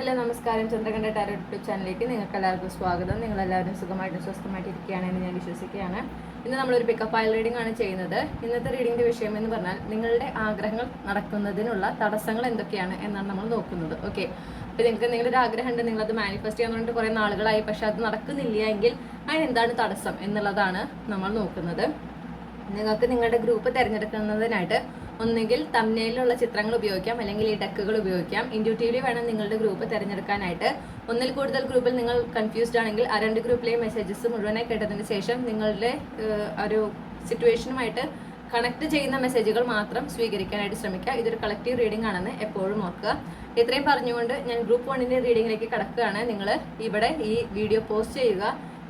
Hello നമസ്കാരം. Chandrakantha tarot YouTube ചാനലിലേക്ക് നിങ്ങൾക്ക് എല്ലാവർക്കും സ്വാഗതം. നിങ്ങൾ എല്ലാവരും സുഖമായിട്ടും സ്വസ്ഥമായിട്ട് ഇരിക്കുകയാണെന്ന് ഞാൻ വിശ്വസിക്കുകയാണ്. ഇന്ന് നമ്മളൊരു പിക്കപ്പ് ഫയൽ റീഡിംഗ് ആണ് ചെയ്യുന്നത്. ഇന്നത്തെ റീഡിങ്ങിന്റെ വിഷയം എന്ന് പറഞ്ഞാൽ നിങ്ങളുടെ ആഗ്രഹങ്ങൾ നടക്കുന്നതിനുള്ള തടസ്സങ്ങൾ എന്തൊക്കെയാണ് എന്നാണ് നമ്മൾ നോക്കുന്നത്. ഓക്കെ അപ്പോൾ നിങ്ങൾക്ക് നിങ്ങളുടെ ഒരു ആഗ്രഹമുണ്ട് നിങ്ങളത് മാനിഫെസ്റ്റ് ചെയ്യാൻ പറഞ്ഞിട്ട് കുറേ നാളുകളായി പക്ഷെ അത് നടക്കുന്നില്ല എങ്കിൽ അതിനെന്താണ് തടസ്സം എന്നുള്ളതാണ് നമ്മൾ നോക്കുന്നത്. നിങ്ങൾക്ക് നിങ്ങളുടെ ഗ്രൂപ്പ് തിരഞ്ഞെടുക്കുന്നതിനായിട്ട് ഒന്നുകിൽ തമ്മിലുള്ള ചിത്രങ്ങൾ ഉപയോഗിക്കാം അല്ലെങ്കിൽ ഈ ഡെക്കുകൾ ഉപയോഗിക്കാം. ഇൻഡ്യൂട്ടീവ്ലി വേണം നിങ്ങളുടെ ഗ്രൂപ്പ് തിരഞ്ഞെടുക്കാനായിട്ട്. ഒന്നിൽ കൂടുതൽ ഗ്രൂപ്പിൽ നിങ്ങൾ കൺഫ്യൂസ്ഡ് ആണെങ്കിൽ ആ രണ്ട് ഗ്രൂപ്പിലെയും മെസ്സേജസ് മുഴുവനായി കേട്ടതിന് ശേഷം നിങ്ങളുടെ ഒരു സിറ്റുവേഷനുമായിട്ട് കണക്ട് ചെയ്യുന്ന മെസ്സേജുകൾ മാത്രം സ്വീകരിക്കാനായിട്ട് ശ്രമിക്കുക. ഇതൊരു കളക്റ്റീവ് റീഡിംഗ് ആണെന്ന് എപ്പോഴും ഓർക്കുക. ഇത്രയും പറഞ്ഞുകൊണ്ട് ഞാൻ ഗ്രൂപ്പ് വണ്ണിന്റെ റീഡിങ്ങിലേക്ക് കടക്കുകയാണ്. നിങ്ങൾ ഇവിടെ ഈ വീഡിയോ പോസ്റ്റ് ചെയ്യുക.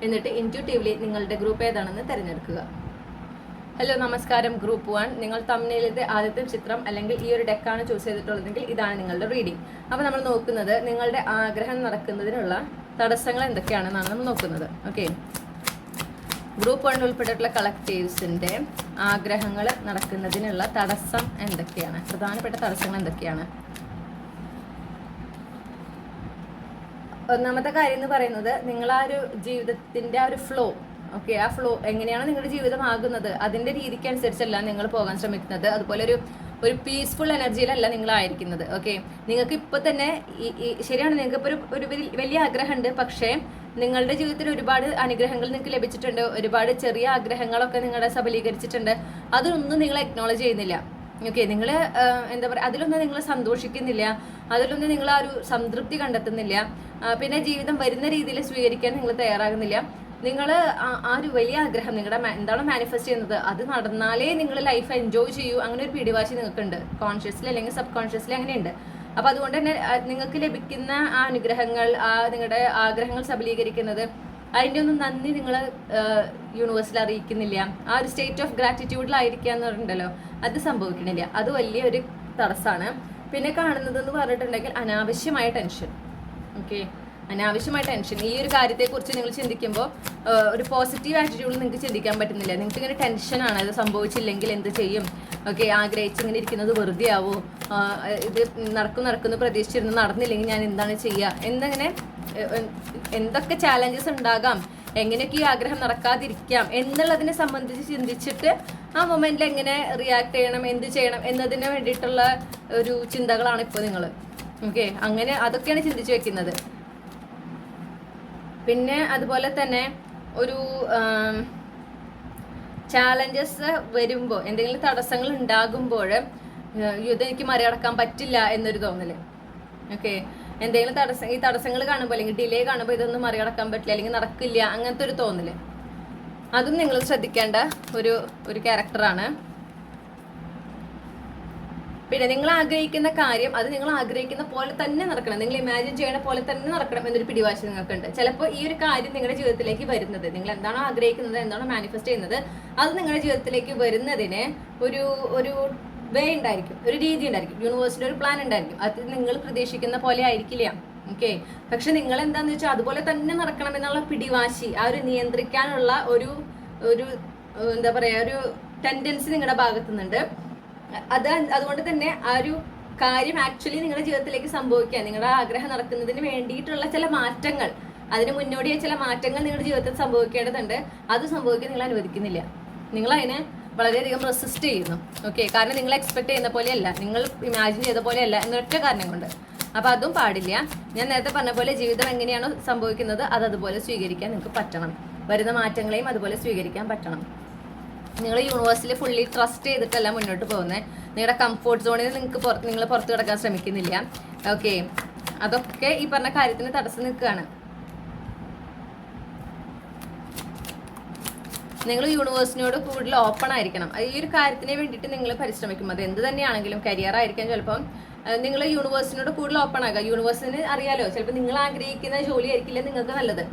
എന്നിട്ട് ഇന്റ്യൂട്ടീവ്ലി നിങ്ങളുടെ ഗ്രൂപ്പ് ഏതാണെന്ന് തിരഞ്ഞെടുക്കുക. ഹലോ നമസ്കാരം ഗ്രൂപ്പ് വൺ നിങ്ങൾ തമ്മിലിത്തെ ആദ്യത്തെ ചിത്രം അല്ലെങ്കിൽ ഈ ഒരു ഡെക്കാണ് ചൂസ് ചെയ്തിട്ടുള്ളതെങ്കിൽ ഇതാണ് നിങ്ങളുടെ റീഡിംഗ് അപ്പോൾ നമ്മൾ നോക്കുന്നത് നിങ്ങളുടെ ആഗ്രഹം നടക്കുന്നതിനുള്ള തടസ്സങ്ങൾ എന്തൊക്കെയാണെന്നാണ് നമ്മൾ നോക്കുന്നത്. ഓക്കെ ഗ്രൂപ്പ് വൺ ഉൾപ്പെട്ടിട്ടുള്ള കളക്റ്റീവ്സിന്റെ ആഗ്രഹങ്ങൾ നടക്കുന്നതിനുള്ള തടസ്സം എന്തൊക്കെയാണ്? പ്രധാനപ്പെട്ട തടസ്സങ്ങൾ എന്തൊക്കെയാണ്? ഒന്നാമത്തെ കാര്യം എന്ന് പറയുന്നത് നിങ്ങളാ ഒരു ജീവിതത്തിന്റെ ആ ഒരു ഫ്ലോ ഓക്കെ ആ ഫ്ലോ എങ്ങനെയാണ് നിങ്ങളുടെ ജീവിതം ആകുന്നത്? അതിന്റെ രീതിക്ക് അനുസരിച്ചല്ല നിങ്ങൾ പോകാൻ ശ്രമിക്കുന്നത്. അതുപോലെ ഒരു ഒരു പീസ്ഫുൾ എനർജിയിലല്ല നിങ്ങൾ ആയിരിക്കുന്നത്. ഓക്കെ നിങ്ങൾക്ക് ഇപ്പൊ തന്നെ ശരിയാണ് നിങ്ങൾക്ക് ഇപ്പോൾ ഒരു വലിയ ആഗ്രഹം വലിയ ആഗ്രഹമുണ്ട്. പക്ഷേ നിങ്ങളുടെ ജീവിതത്തിൽ ഒരുപാട് അനുഗ്രഹങ്ങൾ നിങ്ങൾക്ക് ലഭിച്ചിട്ടുണ്ട്. ഒരുപാട് ചെറിയ ആഗ്രഹങ്ങളൊക്കെ നിങ്ങളെ സബലീകരിച്ചിട്ടുണ്ട്. അതൊന്നും നിങ്ങൾ അക്നോളജ് ചെയ്യുന്നില്ല. ഓക്കെ നിങ്ങൾ എന്താ പറയുക അതിലൊന്നും നിങ്ങൾ സന്തോഷിക്കുന്നില്ല. അതിലൊന്നും നിങ്ങൾ ആ ഒരു സംതൃപ്തി കണ്ടെത്തുന്നില്ല. പിന്നെ ജീവിതം വരുന്ന രീതിയിൽ സ്വീകരിക്കാൻ നിങ്ങൾ തയ്യാറാകുന്നില്ല. നിങ്ങൾ ആ ഒരു വലിയ ആഗ്രഹം നിങ്ങളുടെ എന്താണോ മാനിഫെസ്റ്റ് ചെയ്യുന്നത് അത് നടന്നാലേ നിങ്ങൾ ലൈഫ് എൻജോയ് ചെയ്യൂ. അങ്ങനെ ഒരു പിടിവാശി നിങ്ങൾക്കുണ്ട്. കോൺഷ്യസ്ലി അല്ലെങ്കിൽ സബ് കോൺഷ്യസ്ലി അങ്ങനെയുണ്ട്. അപ്പൊ അതുകൊണ്ട് തന്നെ നിങ്ങൾക്ക് ലഭിക്കുന്ന ആ അനുഗ്രഹങ്ങൾ ആ നിങ്ങളുടെ ആഗ്രഹങ്ങൾ സബലീകരിക്കുന്നത് അതിന്റെ ഒന്നും നന്ദി നിങ്ങൾ യൂണിവേഴ്സിൽ അറിയിക്കുന്നില്ല. ആ ഒരു സ്റ്റേറ്റ് ഓഫ് ഗ്രാറ്റിറ്റ്യൂഡിലായിരിക്കുക എന്ന് പറഞ്ഞിട്ടുണ്ടല്ലോ അത് സംഭവിക്കണില്ല അത് വലിയൊരു തടസ്സമാണ് പിന്നെ കാണുന്നത് എന്ന് പറഞ്ഞിട്ടുണ്ടെങ്കിൽ അനാവശ്യമായ ടെൻഷൻ ഓക്കെ അനാവശ്യമായ ടെൻഷൻ ഈ ഒരു കാര്യത്തെക്കുറിച്ച് നിങ്ങൾ ചിന്തിക്കുമ്പോൾ ഒരു പോസിറ്റീവ് ആറ്റിറ്റ്യൂഡിൽ നിങ്ങൾക്ക് ചിന്തിക്കാൻ പറ്റുന്നില്ല. നിങ്ങൾക്ക് ഇങ്ങനെ ടെൻഷനാണ് ഇത് സംഭവിച്ചില്ലെങ്കിൽ എന്ത് ചെയ്യും? ഓക്കെ ആഗ്രഹിച്ച് ഇങ്ങനെ ഇരിക്കുന്നത് വെറുതെ ആവോ? ഇത് നടക്കും നടക്കുന്നു പ്രതീക്ഷിച്ചിരുന്നു നടന്നില്ലെങ്കിൽ ഞാൻ എന്താണ് ചെയ്യുക എന്നങ്ങനെ എന്തൊക്കെ ചാലഞ്ചസ് ഉണ്ടാകാം? എങ്ങനെയൊക്കെ ഈ ആഗ്രഹം നടക്കാതിരിക്കാം? എന്നുള്ളതിനെ സംബന്ധിച്ച് ചിന്തിച്ചിട്ട് ആ മൊമെന്റിൽ എങ്ങനെ റിയാക്ട് ചെയ്യണം? എന്ത് ചെയ്യണം? എന്നതിന് വേണ്ടിയിട്ടുള്ള ഒരു ചിന്തകളാണ് ഇപ്പോൾ നിങ്ങൾ. ഓക്കെ അങ്ങനെ അതൊക്കെയാണ് ചിന്തിച്ചു വെക്കുന്നത്. പിന്നെ അതുപോലെ തന്നെ ഒരു ചാലഞ്ചസ് വരുമ്പോൾ എന്തെങ്കിലും തടസ്സങ്ങൾ ഉണ്ടാകുമ്പോൾ ഇതെനിക്ക് മറികടക്കാൻ പറ്റില്ല എന്നൊരു തോന്നൽ. ഓക്കെ. എന്തെങ്കിലും തടസ്സം ഈ തടസ്സങ്ങൾ കാണുമ്പോൾ അല്ലെങ്കിൽ ഡിലേ കാണുമ്പോൾ ഇതൊന്നും മറികടക്കാൻ പറ്റില്ല അല്ലെങ്കിൽ നടക്കില്ല അങ്ങനത്തെ ഒരു തോന്നൽ. അതും നിങ്ങൾ ശ്രദ്ധിക്കേണ്ട ഒരു ഒരു ക്യാരക്ടറാണ് പിന്നെ നിങ്ങൾ ആഗ്രഹിക്കുന്ന കാര്യം അത് നിങ്ങൾ ആഗ്രഹിക്കുന്ന പോലെ തന്നെ നടക്കണം. നിങ്ങൾ ഇമാജിൻ ചെയ്യണ പോലെ തന്നെ നടക്കണം എന്നൊരു പിടിവാശി നിങ്ങൾക്കുണ്ട്. ചിലപ്പോൾ ഈ ഒരു കാര്യം നിങ്ങളുടെ ജീവിതത്തിലേക്ക് വരുന്നത് നിങ്ങൾ എന്താണോ ആഗ്രഹിക്കുന്നത് എന്താണോ മാനിഫെസ്റ്റ് ചെയ്യുന്നത് അത് നിങ്ങളുടെ ജീവിതത്തിലേക്ക് വരുന്നതിന് ഒരു ഒരു വേ ഉണ്ടായിരിക്കും. ഒരു രീതി ഉണ്ടായിരിക്കും. യൂണിവേഴ്സിന്റെ ഒരു പ്ലാൻ ഉണ്ടായിരിക്കും. അത് നിങ്ങൾ പ്രതീക്ഷിക്കുന്ന പോലെ ആയിരിക്കില്ല. ഓക്കെ പക്ഷെ നിങ്ങൾ എന്താന്ന് വെച്ചാൽ അതുപോലെ തന്നെ നടക്കണം എന്നുള്ള പിടിവാശി ആ ഒരു നിയന്ത്രിക്കാനുള്ള ഒരു ഒരു എന്താ പറയാ ഒരു ടെൻഡൻസി നിങ്ങളുടെ ഭാഗത്തു നിന്നുണ്ട് അത് അതുകൊണ്ട് തന്നെ ആ ഒരു കാര്യം ആക്ച്വലി നിങ്ങളുടെ ജീവിതത്തിലേക്ക് സംഭവിക്കുക നിങ്ങളുടെ ആഗ്രഹം നടക്കുന്നതിന് വേണ്ടിയിട്ടുള്ള ചില മാറ്റങ്ങൾ അതിന് മുന്നോടിയായ ചില മാറ്റങ്ങൾ നിങ്ങളുടെ ജീവിതത്തിൽ സംഭവിക്കേണ്ടതുണ്ട്. അത് സംഭവിക്കാൻ നിങ്ങൾ അനുവദിക്കുന്നില്ല. നിങ്ങൾ അതിനെ വളരെയധികം റെസിസ്റ്റ് ചെയ്യുന്നു. ഓക്കെ കാരണം നിങ്ങൾ എക്സ്പെക്ട് ചെയ്യുന്ന പോലെയല്ല. നിങ്ങൾ ഇമാജിൻ ചെയ്ത പോലെയല്ല എന്നൊറ്റ കാരണം കൊണ്ട്. അപ്പോൾ അതും പാടില്ല. ഞാൻ നേരത്തെ പറഞ്ഞ പോലെ ജീവിതം എങ്ങനെയാണോ സംഭവിക്കുന്നത് അത് അതുപോലെ സ്വീകരിക്കാൻ നിങ്ങൾക്ക് പറ്റണം. വരുന്ന മാറ്റങ്ങളെയും അതുപോലെ സ്വീകരിക്കാൻ പറ്റണം. നിങ്ങൾ യൂണിവേഴ്സിൽ ഫുള്ളി ട്രസ്റ്റ് ചെയ്തിട്ടല്ല മുന്നോട്ട് പോകുന്നത് നിങ്ങളുടെ കംഫോർട്ട് സോണിൽ നിന്ന് നിങ്ങൾക്ക് പുറത്ത് നിങ്ങൾ പുറത്ത് കിടക്കാൻ ശ്രമിക്കുന്നില്ല. ഓക്കെ അതൊക്കെ ഈ പറഞ്ഞ കാര്യത്തിന് തടസ്സം നിൽക്കുകയാണ് നിങ്ങൾ യൂണിവേഴ്സിനോട് കൂടുതൽ ഓപ്പൺ ആയിരിക്കണം. ഈ ഒരു കാര്യത്തിന് വേണ്ടിയിട്ട് നിങ്ങൾ പരിശ്രമിക്കും. അത് എന്ത് തന്നെയാണെങ്കിലും കരിയർ ആയിരിക്കാം ചിലപ്പം. നിങ്ങൾ യൂണിവേഴ്സിനോട് കൂടുതൽ ഓപ്പൺ ആകുക യൂണിവേഴ്സിന് അറിയാലോ ചിലപ്പോൾ നിങ്ങൾ ആഗ്രഹിക്കുന്ന ജോലി ആയിരിക്കില്ല നിങ്ങൾക്ക് നല്ലത്.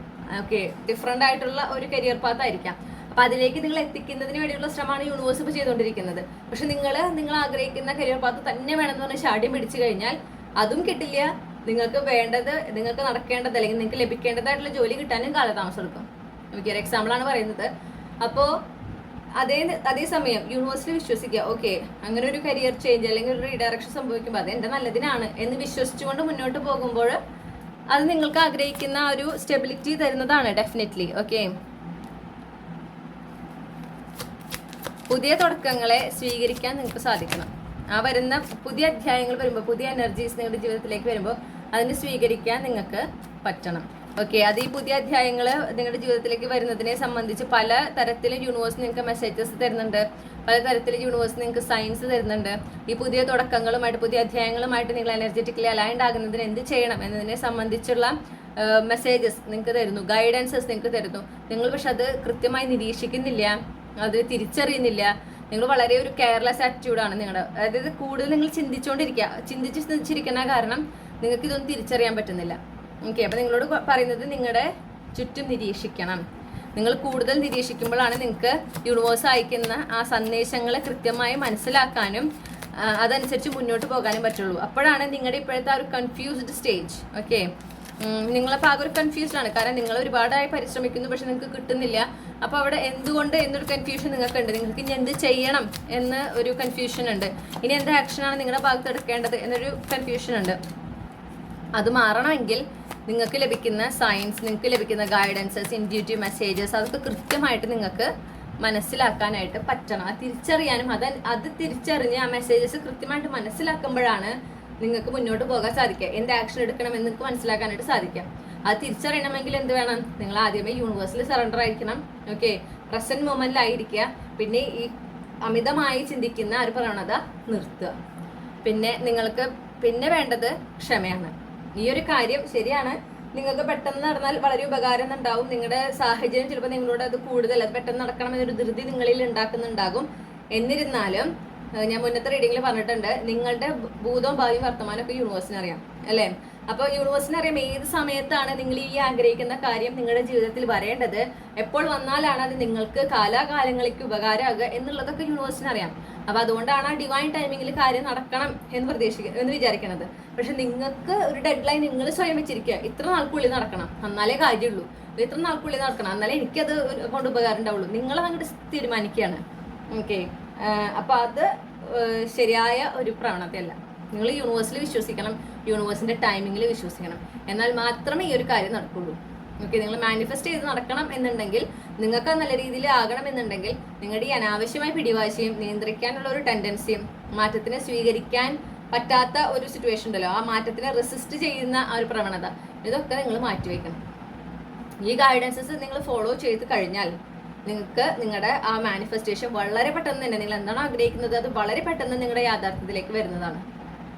ഓക്കെ ഡിഫറെന്റ് ആയിട്ടുള്ള ഒരു കരിയർ പാത്ത് ആയിരിക്കാം. അപ്പൊ അതിലേക്ക് നിങ്ങൾ എത്തിക്കുന്നതിന് വേണ്ടിയുള്ള ശ്രമമാണ് യൂണിവേഴ്സ് ഇപ്പോൾ ചെയ്തുകൊണ്ടിരിക്കുന്നത്. പക്ഷെ നിങ്ങൾ നിങ്ങൾ ആഗ്രഹിക്കുന്ന കരിയർ പാത്ത് തന്നെ വേണമെന്ന് പറഞ്ഞ ശാഠ്യം പിടിച്ചു കഴിഞ്ഞാൽ അതും കിട്ടില്ല. നിങ്ങൾക്ക് വേണ്ടത് നിങ്ങൾക്ക് നടക്കേണ്ടത് അല്ലെങ്കിൽ നിങ്ങൾക്ക് ലഭിക്കേണ്ടതായിട്ടുള്ള ജോലി കിട്ടാനും കാലതാമസം എടുക്കും. എക്സാമ്പിൾ ആണ് പറയുന്നത്. അപ്പോ അതേ അതേസമയം യൂണിവേഴ്സിറ്റി വിശ്വസിക്കുക. ഓക്കെ അങ്ങനെ ഒരു കരിയർ ചേഞ്ച് അല്ലെങ്കിൽ ഒരു റീഡയറക്ഷൻ സംഭവിക്കുമ്പോൾ അത് എന്റെ നല്ലതിനാണ് എന്ന് വിശ്വസിച്ചുകൊണ്ട് മുന്നോട്ട് പോകുമ്പോൾ അത് നിങ്ങൾക്ക് ആഗ്രഹിക്കുന്ന ഒരു സ്റ്റെബിലിറ്റി തരുന്നതാണ് ഡെഫിനറ്റ്ലി ഓക്കെ. പുതിയ തുടക്കങ്ങളെ സ്വീകരിക്കാൻ നിങ്ങൾക്ക് സാധിക്കണം. ആ വരുന്ന പുതിയ അധ്യായങ്ങൾ വരുമ്പോൾ പുതിയ എനർജീസ് നിങ്ങളുടെ ജീവിതത്തിലേക്ക് വരുമ്പോൾ അതിനെ സ്വീകരിക്കാൻ നിങ്ങൾക്ക് പറ്റണം. ഓക്കെ അത് ഈ പുതിയ അധ്യായങ്ങൾ നിങ്ങളുടെ ജീവിതത്തിലേക്ക് വരുന്നതിനെ സംബന്ധിച്ച് പല തരത്തിലും യൂണിവേഴ്സ് നിങ്ങൾക്ക് മെസ്സേജസ് തരുന്നുണ്ട്. പല തരത്തിലും യൂണിവേഴ്സ് നിങ്ങൾക്ക് സയൻസ് തരുന്നുണ്ട്. ഈ പുതിയ തുടക്കങ്ങളുമായിട്ട് പുതിയ അധ്യായങ്ങളുമായിട്ട് നിങ്ങൾ എനർജറ്റിക്കലി അലൈൻഡ് ആകുന്നതിന് എന്ത് ചെയ്യണം എന്നതിനെ സംബന്ധിച്ചുള്ള മെസ്സേജസ് നിങ്ങൾക്ക് തരുന്നു. ഗൈഡൻസസ് നിങ്ങൾക്ക് തരുന്നു. നിങ്ങൾ പക്ഷെ അത് കൃത്യമായി നിരീക്ഷിക്കുന്നില്ല. അത് തിരിച്ചറിയുന്നില്ല. നിങ്ങൾ വളരെ ഒരു കെയർലെസ് ആറ്റിറ്റ്യൂഡാണ് നിങ്ങളുടെ അതായത് കൂടുതൽ നിങ്ങൾ ചിന്തിച്ചുകൊണ്ടിരിക്കുക ചിന്തിച്ച് ചിന്തിച്ചിരിക്കുന്ന കാരണം നിങ്ങൾക്ക് ഇതൊന്നും തിരിച്ചറിയാൻ പറ്റുന്നില്ല. ഓക്കെ അപ്പം നിങ്ങളോട് പറയുന്നത് നിങ്ങളുടെ ചുറ്റും നിരീക്ഷിക്കണം. നിങ്ങൾ കൂടുതൽ നിരീക്ഷിക്കുമ്പോഴാണ് നിങ്ങൾക്ക് യൂണിവേഴ്സ് അയക്കുന്ന ആ സന്ദേശങ്ങളെ കൃത്യമായി മനസ്സിലാക്കാനും അതനുസരിച്ച് മുന്നോട്ട് പോകാനും പറ്റുള്ളൂ. അപ്പോഴാണ് നിങ്ങളുടെ ഇപ്പോഴത്തെ ആ ഒരു കൺഫ്യൂസ്ഡ് സ്റ്റേജ് ഓക്കെ നിങ്ങളപ്പോൾ ആകെ ഒരു കൺഫ്യൂസ്ഡ് ആണ്. കാരണം നിങ്ങൾ ഒരുപാടായി പരിശ്രമിക്കുന്നു പക്ഷെ നിങ്ങൾക്ക് കിട്ടുന്നില്ല. അപ്പോൾ അവിടെ എന്തുകൊണ്ട് എന്നൊരു കൺഫ്യൂഷൻ നിങ്ങൾക്ക് ഉണ്ട് നിങ്ങൾക്ക് ഇനി എന്ത് ചെയ്യണം എന്ന് ഒരു കൺഫ്യൂഷൻ ഉണ്ട്. ഇനി എന്ത് ആക്ഷനാണ് നിങ്ങളുടെ ഭാഗത്ത് എടുക്കേണ്ടത് എന്നൊരു കൺഫ്യൂഷൻ ഉണ്ട്. അത് മാറണമെങ്കിൽ നിങ്ങൾക്ക് ലഭിക്കുന്ന സയൻസ് നിങ്ങൾക്ക് ലഭിക്കുന്ന ഗൈഡൻസസ് ഇൻഡ്യൂറ്റീവ് മെസ്സേജസ് അതൊക്കെ കൃത്യമായിട്ട് നിങ്ങൾക്ക് മനസ്സിലാക്കാനായിട്ട് പറ്റണം. അത് തിരിച്ചറിയാനും അത് അത് തിരിച്ചറിഞ്ഞ് ആ മെസ്സേജസ് കൃത്യമായിട്ട് മനസ്സിലാക്കുമ്പോഴാണ് നിങ്ങൾക്ക് മുന്നോട്ട് പോകാൻ സാധിക്കുക എന്ത് ആക്ഷൻ എടുക്കണം എന്ന് നിങ്ങൾക്ക് മനസ്സിലാക്കാനായിട്ട് സാധിക്കാം. അത് തിരിച്ചറിയണമെങ്കിൽ എന്ത് വേണം? നിങ്ങൾ ആദ്യമേ യൂണിവേഴ്സിൽ സറണ്ടർ ആയിരിക്കണം. ഓക്കെ പ്രസന്റ് മൊമെന്റിലായിരിക്കുക പിന്നെ ഈ അമിതമായി ചിന്തിക്കുന്ന ഒരു പ്രവണത നിർത്തുക. പിന്നെ നിങ്ങൾക്ക് പിന്നെ വേണ്ടത് ക്ഷമയാണ്. ഈ ഒരു കാര്യം ശരിയാണ്. നിങ്ങൾക്ക് പെട്ടെന്ന് നടന്നാൽ വളരെ ഉപകാരം ഉണ്ടാവും നിങ്ങളുടെ സാഹചര്യം ചിലപ്പോൾ നിങ്ങളോട് അത് കൂടുതൽ അത് പെട്ടെന്ന് നടക്കണം എന്നൊരു ധൃതി നിങ്ങളിൽ ഉണ്ടാക്കുന്നുണ്ടാകും. എന്നിരുന്നാലും ഞാൻ മുന്നത്തെ റീഡിങ്ങിൽ പറഞ്ഞിട്ടുണ്ട്. നിങ്ങളുടെ ഭൂതവും ഭാവി വർത്തമാനം ഒക്കെ യൂണിവേഴ്സിന് അറിയാം അല്ലേ? അപ്പോൾ യൂണിവേഴ്സിന് അറിയാം ഏത് സമയത്താണ് നിങ്ങൾ ഈ ആഗ്രഹിക്കുന്ന കാര്യം നിങ്ങളുടെ ജീവിതത്തിൽ വരേണ്ടത്? എപ്പോൾ വന്നാലാണ് അത് നിങ്ങൾക്ക് കാലാകാലങ്ങളിലേക്ക് ഉപകാരമാകുക എന്നുള്ളതൊക്കെ യൂണിവേഴ്സിന് അറിയാം. അപ്പൊ അതുകൊണ്ടാണ് ആ ഡിവൈൻ ടൈമിങ്ങിൽ കാര്യം നടക്കണം എന്ന് പ്രതീക്ഷിക്കുക എന്ന് വിചാരിക്കുന്നത് പക്ഷെ നിങ്ങൾക്ക് ഒരു ഡെഡ് ലൈൻ നിങ്ങൾ സ്വയം വെച്ചിരിക്കുക. ഇത്ര നാൾക്കുള്ളിൽ നടക്കണം. എന്നാലേ കാര്യമുള്ളൂ. ഇത്ര നാൾക്കുള്ളിൽ നടക്കണം. എന്നാലേ എനിക്കത് കൊണ്ട് ഉപകാരം ഉണ്ടാവുള്ളൂ. നിങ്ങൾ അങ്ങോട്ട് തീരുമാനിക്കുകയാണ്. ഓക്കെ അപ്പൊ അത് ശരിയായ ഒരു പ്രവണതയല്ല നിങ്ങൾ യൂണിവേഴ്സിൽ വിശ്വസിക്കണം യൂണിവേഴ്സിന്റെ ടൈമിങ്ങിൽ വിശ്വസിക്കണം. എന്നാൽ മാത്രമേ ഈ ഒരു കാര്യം നടക്കുള്ളൂ. ഓക്കെ നിങ്ങൾ മാനിഫെസ്റ്റ് ചെയ്ത് നടക്കണം എന്നുണ്ടെങ്കിൽ നിങ്ങൾക്ക് നല്ല രീതിയിൽ ആകണം എന്നുണ്ടെങ്കിൽ നിങ്ങളുടെ ഈ അനാവശ്യമായ പിടിവാശിയും നിയന്ത്രിക്കാനുള്ള ഒരു ടെൻഡൻസിയും മാറ്റത്തിനെ സ്വീകരിക്കാൻ പറ്റാത്ത ഒരു സിറ്റുവേഷൻ ഉണ്ടല്ലോ. ആ മാറ്റത്തിനെ റെസിസ്റ്റ് ചെയ്യുന്ന ആ ഒരു പ്രവണത ഇതൊക്കെ നിങ്ങൾ മാറ്റിവെക്കണം. ഈ ഗൈഡൻസസ് നിങ്ങൾ ഫോളോ ചെയ്ത് കഴിഞ്ഞാൽ നിങ്ങൾക്ക് നിങ്ങളുടെ ആ മാനിഫെസ്റ്റേഷൻ വളരെ പെട്ടെന്ന് തന്നെ നിങ്ങൾ എന്താണ് ആഗ്രഹിക്കുന്നത്? അത് വളരെ പെട്ടെന്ന് നിങ്ങളുടെ യാഥാർത്ഥ്യത്തിലേക്ക് വരുന്നതാണ്.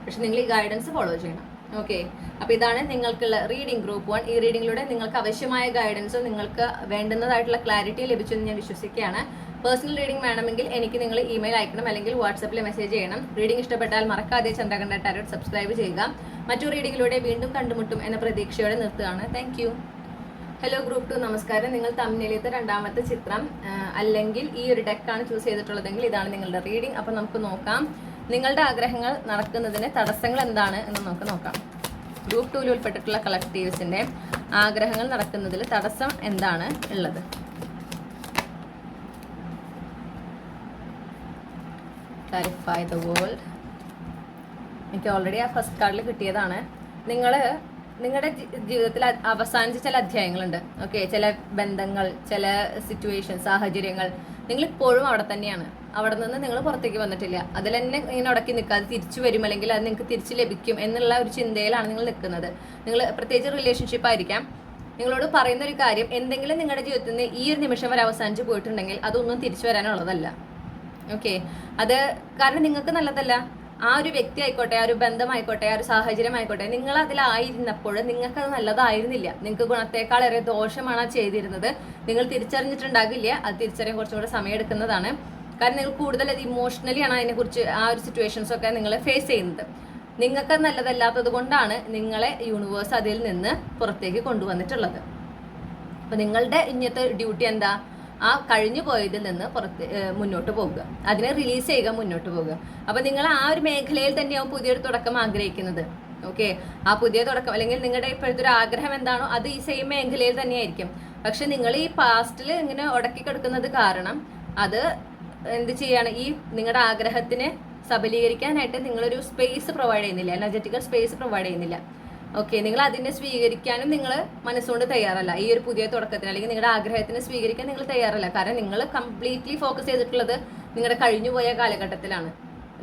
പക്ഷെ നിങ്ങൾ ഈ ഗൈഡൻസ് ഫോളോ ചെയ്യണം. ഓക്കെ അപ്പൊ ഇതാണ് നിങ്ങൾക്കുള്ള റീഡിംഗ് ഗ്രൂപ്പ് വൺ ഈ റീഡിങ്ങിലൂടെ നിങ്ങൾക്ക് ആവശ്യമായ ഗൈഡൻസും നിങ്ങൾക്ക് വേണ്ടുന്നതായിട്ടുള്ള ക്ലാരിറ്റി ലഭിച്ചു എന്ന് ഞാൻ വിശ്വസിക്കുകയാണ്. പേഴ്സണൽ റീഡിംഗ് വേണമെങ്കിൽ എനിക്ക് നിങ്ങൾ ഇമെയിൽ അയക്കണം അല്ലെങ്കിൽ വാട്സപ്പിൽ മെസ്സേജ് ചെയ്യണം. റീഡിംഗ് ഇഷ്ടപ്പെട്ടാൽ മറക്കാതെ ചന്ദ്രകണ്ഠ ടാരോട്ട് സബ്സ്ക്രൈബ് ചെയ്യുക. മറ്റു റീഡിങ്ങിലൂടെ വീണ്ടും കണ്ടുമുട്ടും എന്ന പ്രതീക്ഷയോടെ നിർത്തുകയാണ്. താങ്ക് ഹലോ ഗ്രൂപ്പ് ടു നമസ്കാരം. നിങ്ങൾ തമ്മിലത്തെ രണ്ടാമത്തെ ചിത്രം അല്ലെങ്കിൽ ഈ ഒരു ഡെക്കാണ് ചൂസ് ചെയ്തിട്ടുള്ളതെങ്കിൽ ഇതാണ് നിങ്ങളുടെ റീഡിംഗ് അപ്പം നമുക്ക് നോക്കാം. നിങ്ങളുടെ ആഗ്രഹങ്ങൾ നടക്കുന്നതിന് തടസ്സങ്ങൾ എന്താണ് എന്ന് നമുക്ക് നോക്കാം. ഗ്രൂപ്പ് ടൂവിൽ ഉൾപ്പെട്ടിട്ടുള്ള കളക്ടീവ്സിന്റെ ആഗ്രഹങ്ങൾ നടക്കുന്നതിൽ തടസ്സം എന്താണ് ഉള്ളത്? ക്ലാരിഫൈ ദ വേൾഡ് എനിക്ക് ഓൾറെഡി ആ ഫസ്റ്റ് കാർഡിൽ കിട്ടിയതാണ്. നിങ്ങൾ നിങ്ങളുടെ ജീവിതത്തിൽ അവസാനിച്ച ചില അധ്യായങ്ങളുണ്ട്. ഓക്കെ ചില ബന്ധങ്ങൾ ചില സിറ്റുവേഷൻ സാഹചര്യങ്ങൾ. നിങ്ങൾ ഇപ്പോഴും അവിടെ തന്നെയാണ്. അവിടെ നിന്ന് നിങ്ങൾ പുറത്തേക്ക് വന്നിട്ടില്ല. അതിൽ തന്നെ ഇങ്ങനെ ഉടക്കി നിൽക്കാതെ തിരിച്ചു വരും അല്ലെങ്കിൽ അത് നിങ്ങൾക്ക് തിരിച്ചു ലഭിക്കും എന്നുള്ള ഒരു ചിന്തയിലാണ് നിങ്ങൾ നിൽക്കുന്നത്. നിങ്ങൾ പ്രത്യേകിച്ച് റിലേഷൻഷിപ്പ് ആയിരിക്കാം. നിങ്ങളോട് പറയുന്ന ഒരു കാര്യം എന്തെങ്കിലും നിങ്ങളുടെ ജീവിതത്തിൽ നിന്ന് ഈ ഒരു നിമിഷം വരെ അവസാനിച്ച് പോയിട്ടുണ്ടെങ്കിൽ അതൊന്നും തിരിച്ചു വരാനുള്ളതല്ല. ഓക്കെ അത് കാരണം നിങ്ങൾക്ക് നല്ലതല്ല. ആ ഒരു വ്യക്തി ആയിക്കോട്ടെ ആ ഒരു ബന്ധമായിക്കോട്ടെ ആ ഒരു സാഹചര്യം ആയിക്കോട്ടെ നിങ്ങൾ അതിലായിരുന്നപ്പോൾ നിങ്ങൾക്ക് അത് നല്ലതായിരുന്നില്ല. നിങ്ങൾക്ക് ഗുണത്തേക്കാളേറെ ദോഷമാണ് അത് ചെയ്തിരുന്നത്. നിങ്ങൾ തിരിച്ചറിഞ്ഞിട്ടുണ്ടാകില്ല. അത് തിരിച്ചറിയാൻ കുറച്ചും കൂടെ സമയം എടുക്കുന്നതാണ് കാരണം നിങ്ങൾ കൂടുതൽ അത് ഇമോഷണലി ആണ് അതിനെക്കുറിച്ച് ആ ഒരു സിറ്റുവേഷൻസ് ഒക്കെ നിങ്ങൾ ഫേസ് ചെയ്യുന്നത്. നിങ്ങൾക്ക് നല്ലതല്ലാത്തത് കൊണ്ടാണ് നിങ്ങളെ യൂണിവേഴ്സ് അതിൽ നിന്ന് പുറത്തേക്ക് കൊണ്ടുവന്നിട്ടുള്ളത്. അപ്പൊ നിങ്ങളുടെ ഇന്നത്തെ ഡ്യൂട്ടി എന്താ? ആ കഴിഞ്ഞു പോയതിൽ നിന്ന് പുറത്ത് മുന്നോട്ട് പോകുക. അതിനെ റിലീസ് ചെയ്യുക മുന്നോട്ട് പോകുക. അപ്പൊ നിങ്ങൾ ആ ഒരു മേഖലയിൽ തന്നെയാവും പുതിയൊരു തുടക്കം ആഗ്രഹിക്കുന്നത്. ഓക്കെ ആ പുതിയ തുടക്കം അല്ലെങ്കിൽ നിങ്ങളുടെ ഇപ്പോഴത്തെ ഒരു ആഗ്രഹം എന്താണോ അത് ഈ സെയിം മേഖലയിൽ തന്നെയായിരിക്കും. പക്ഷെ നിങ്ങൾ ഈ പാസ്റ്റിൽ ഇങ്ങനെ ഉടക്കി കിടക്കുന്നത് കാരണം അത് എന്ത് ചെയ്യാണ്? ഈ നിങ്ങളുടെ ആഗ്രഹത്തിന് സബലീകരിക്കാനായിട്ട് നിങ്ങളൊരു സ്പേസ് പ്രൊവൈഡ് ചെയ്യുന്നില്ല. എനർജറ്റിക്കൽ സ്പേസ് പ്രൊവൈഡ് ചെയ്യുന്നില്ല. ഓക്കെ നിങ്ങൾ അതിനെ സ്വീകരിക്കാനും നിങ്ങൾ മനസ്സുകൊണ്ട് തയ്യാറല്ല. ഈ ഒരു പുതിയ തുടക്കത്തിന് അല്ലെങ്കിൽ നിങ്ങളുടെ ആഗ്രഹത്തിന് സ്വീകരിക്കാൻ നിങ്ങൾ തയ്യാറല്ല. കാരണം നിങ്ങൾ കംപ്ലീറ്റ്ലി ഫോക്കസ് ചെയ്തിട്ടുള്ളത് നിങ്ങളുടെ കഴിഞ്ഞുപോയ കാലഘട്ടത്തിലാണ്.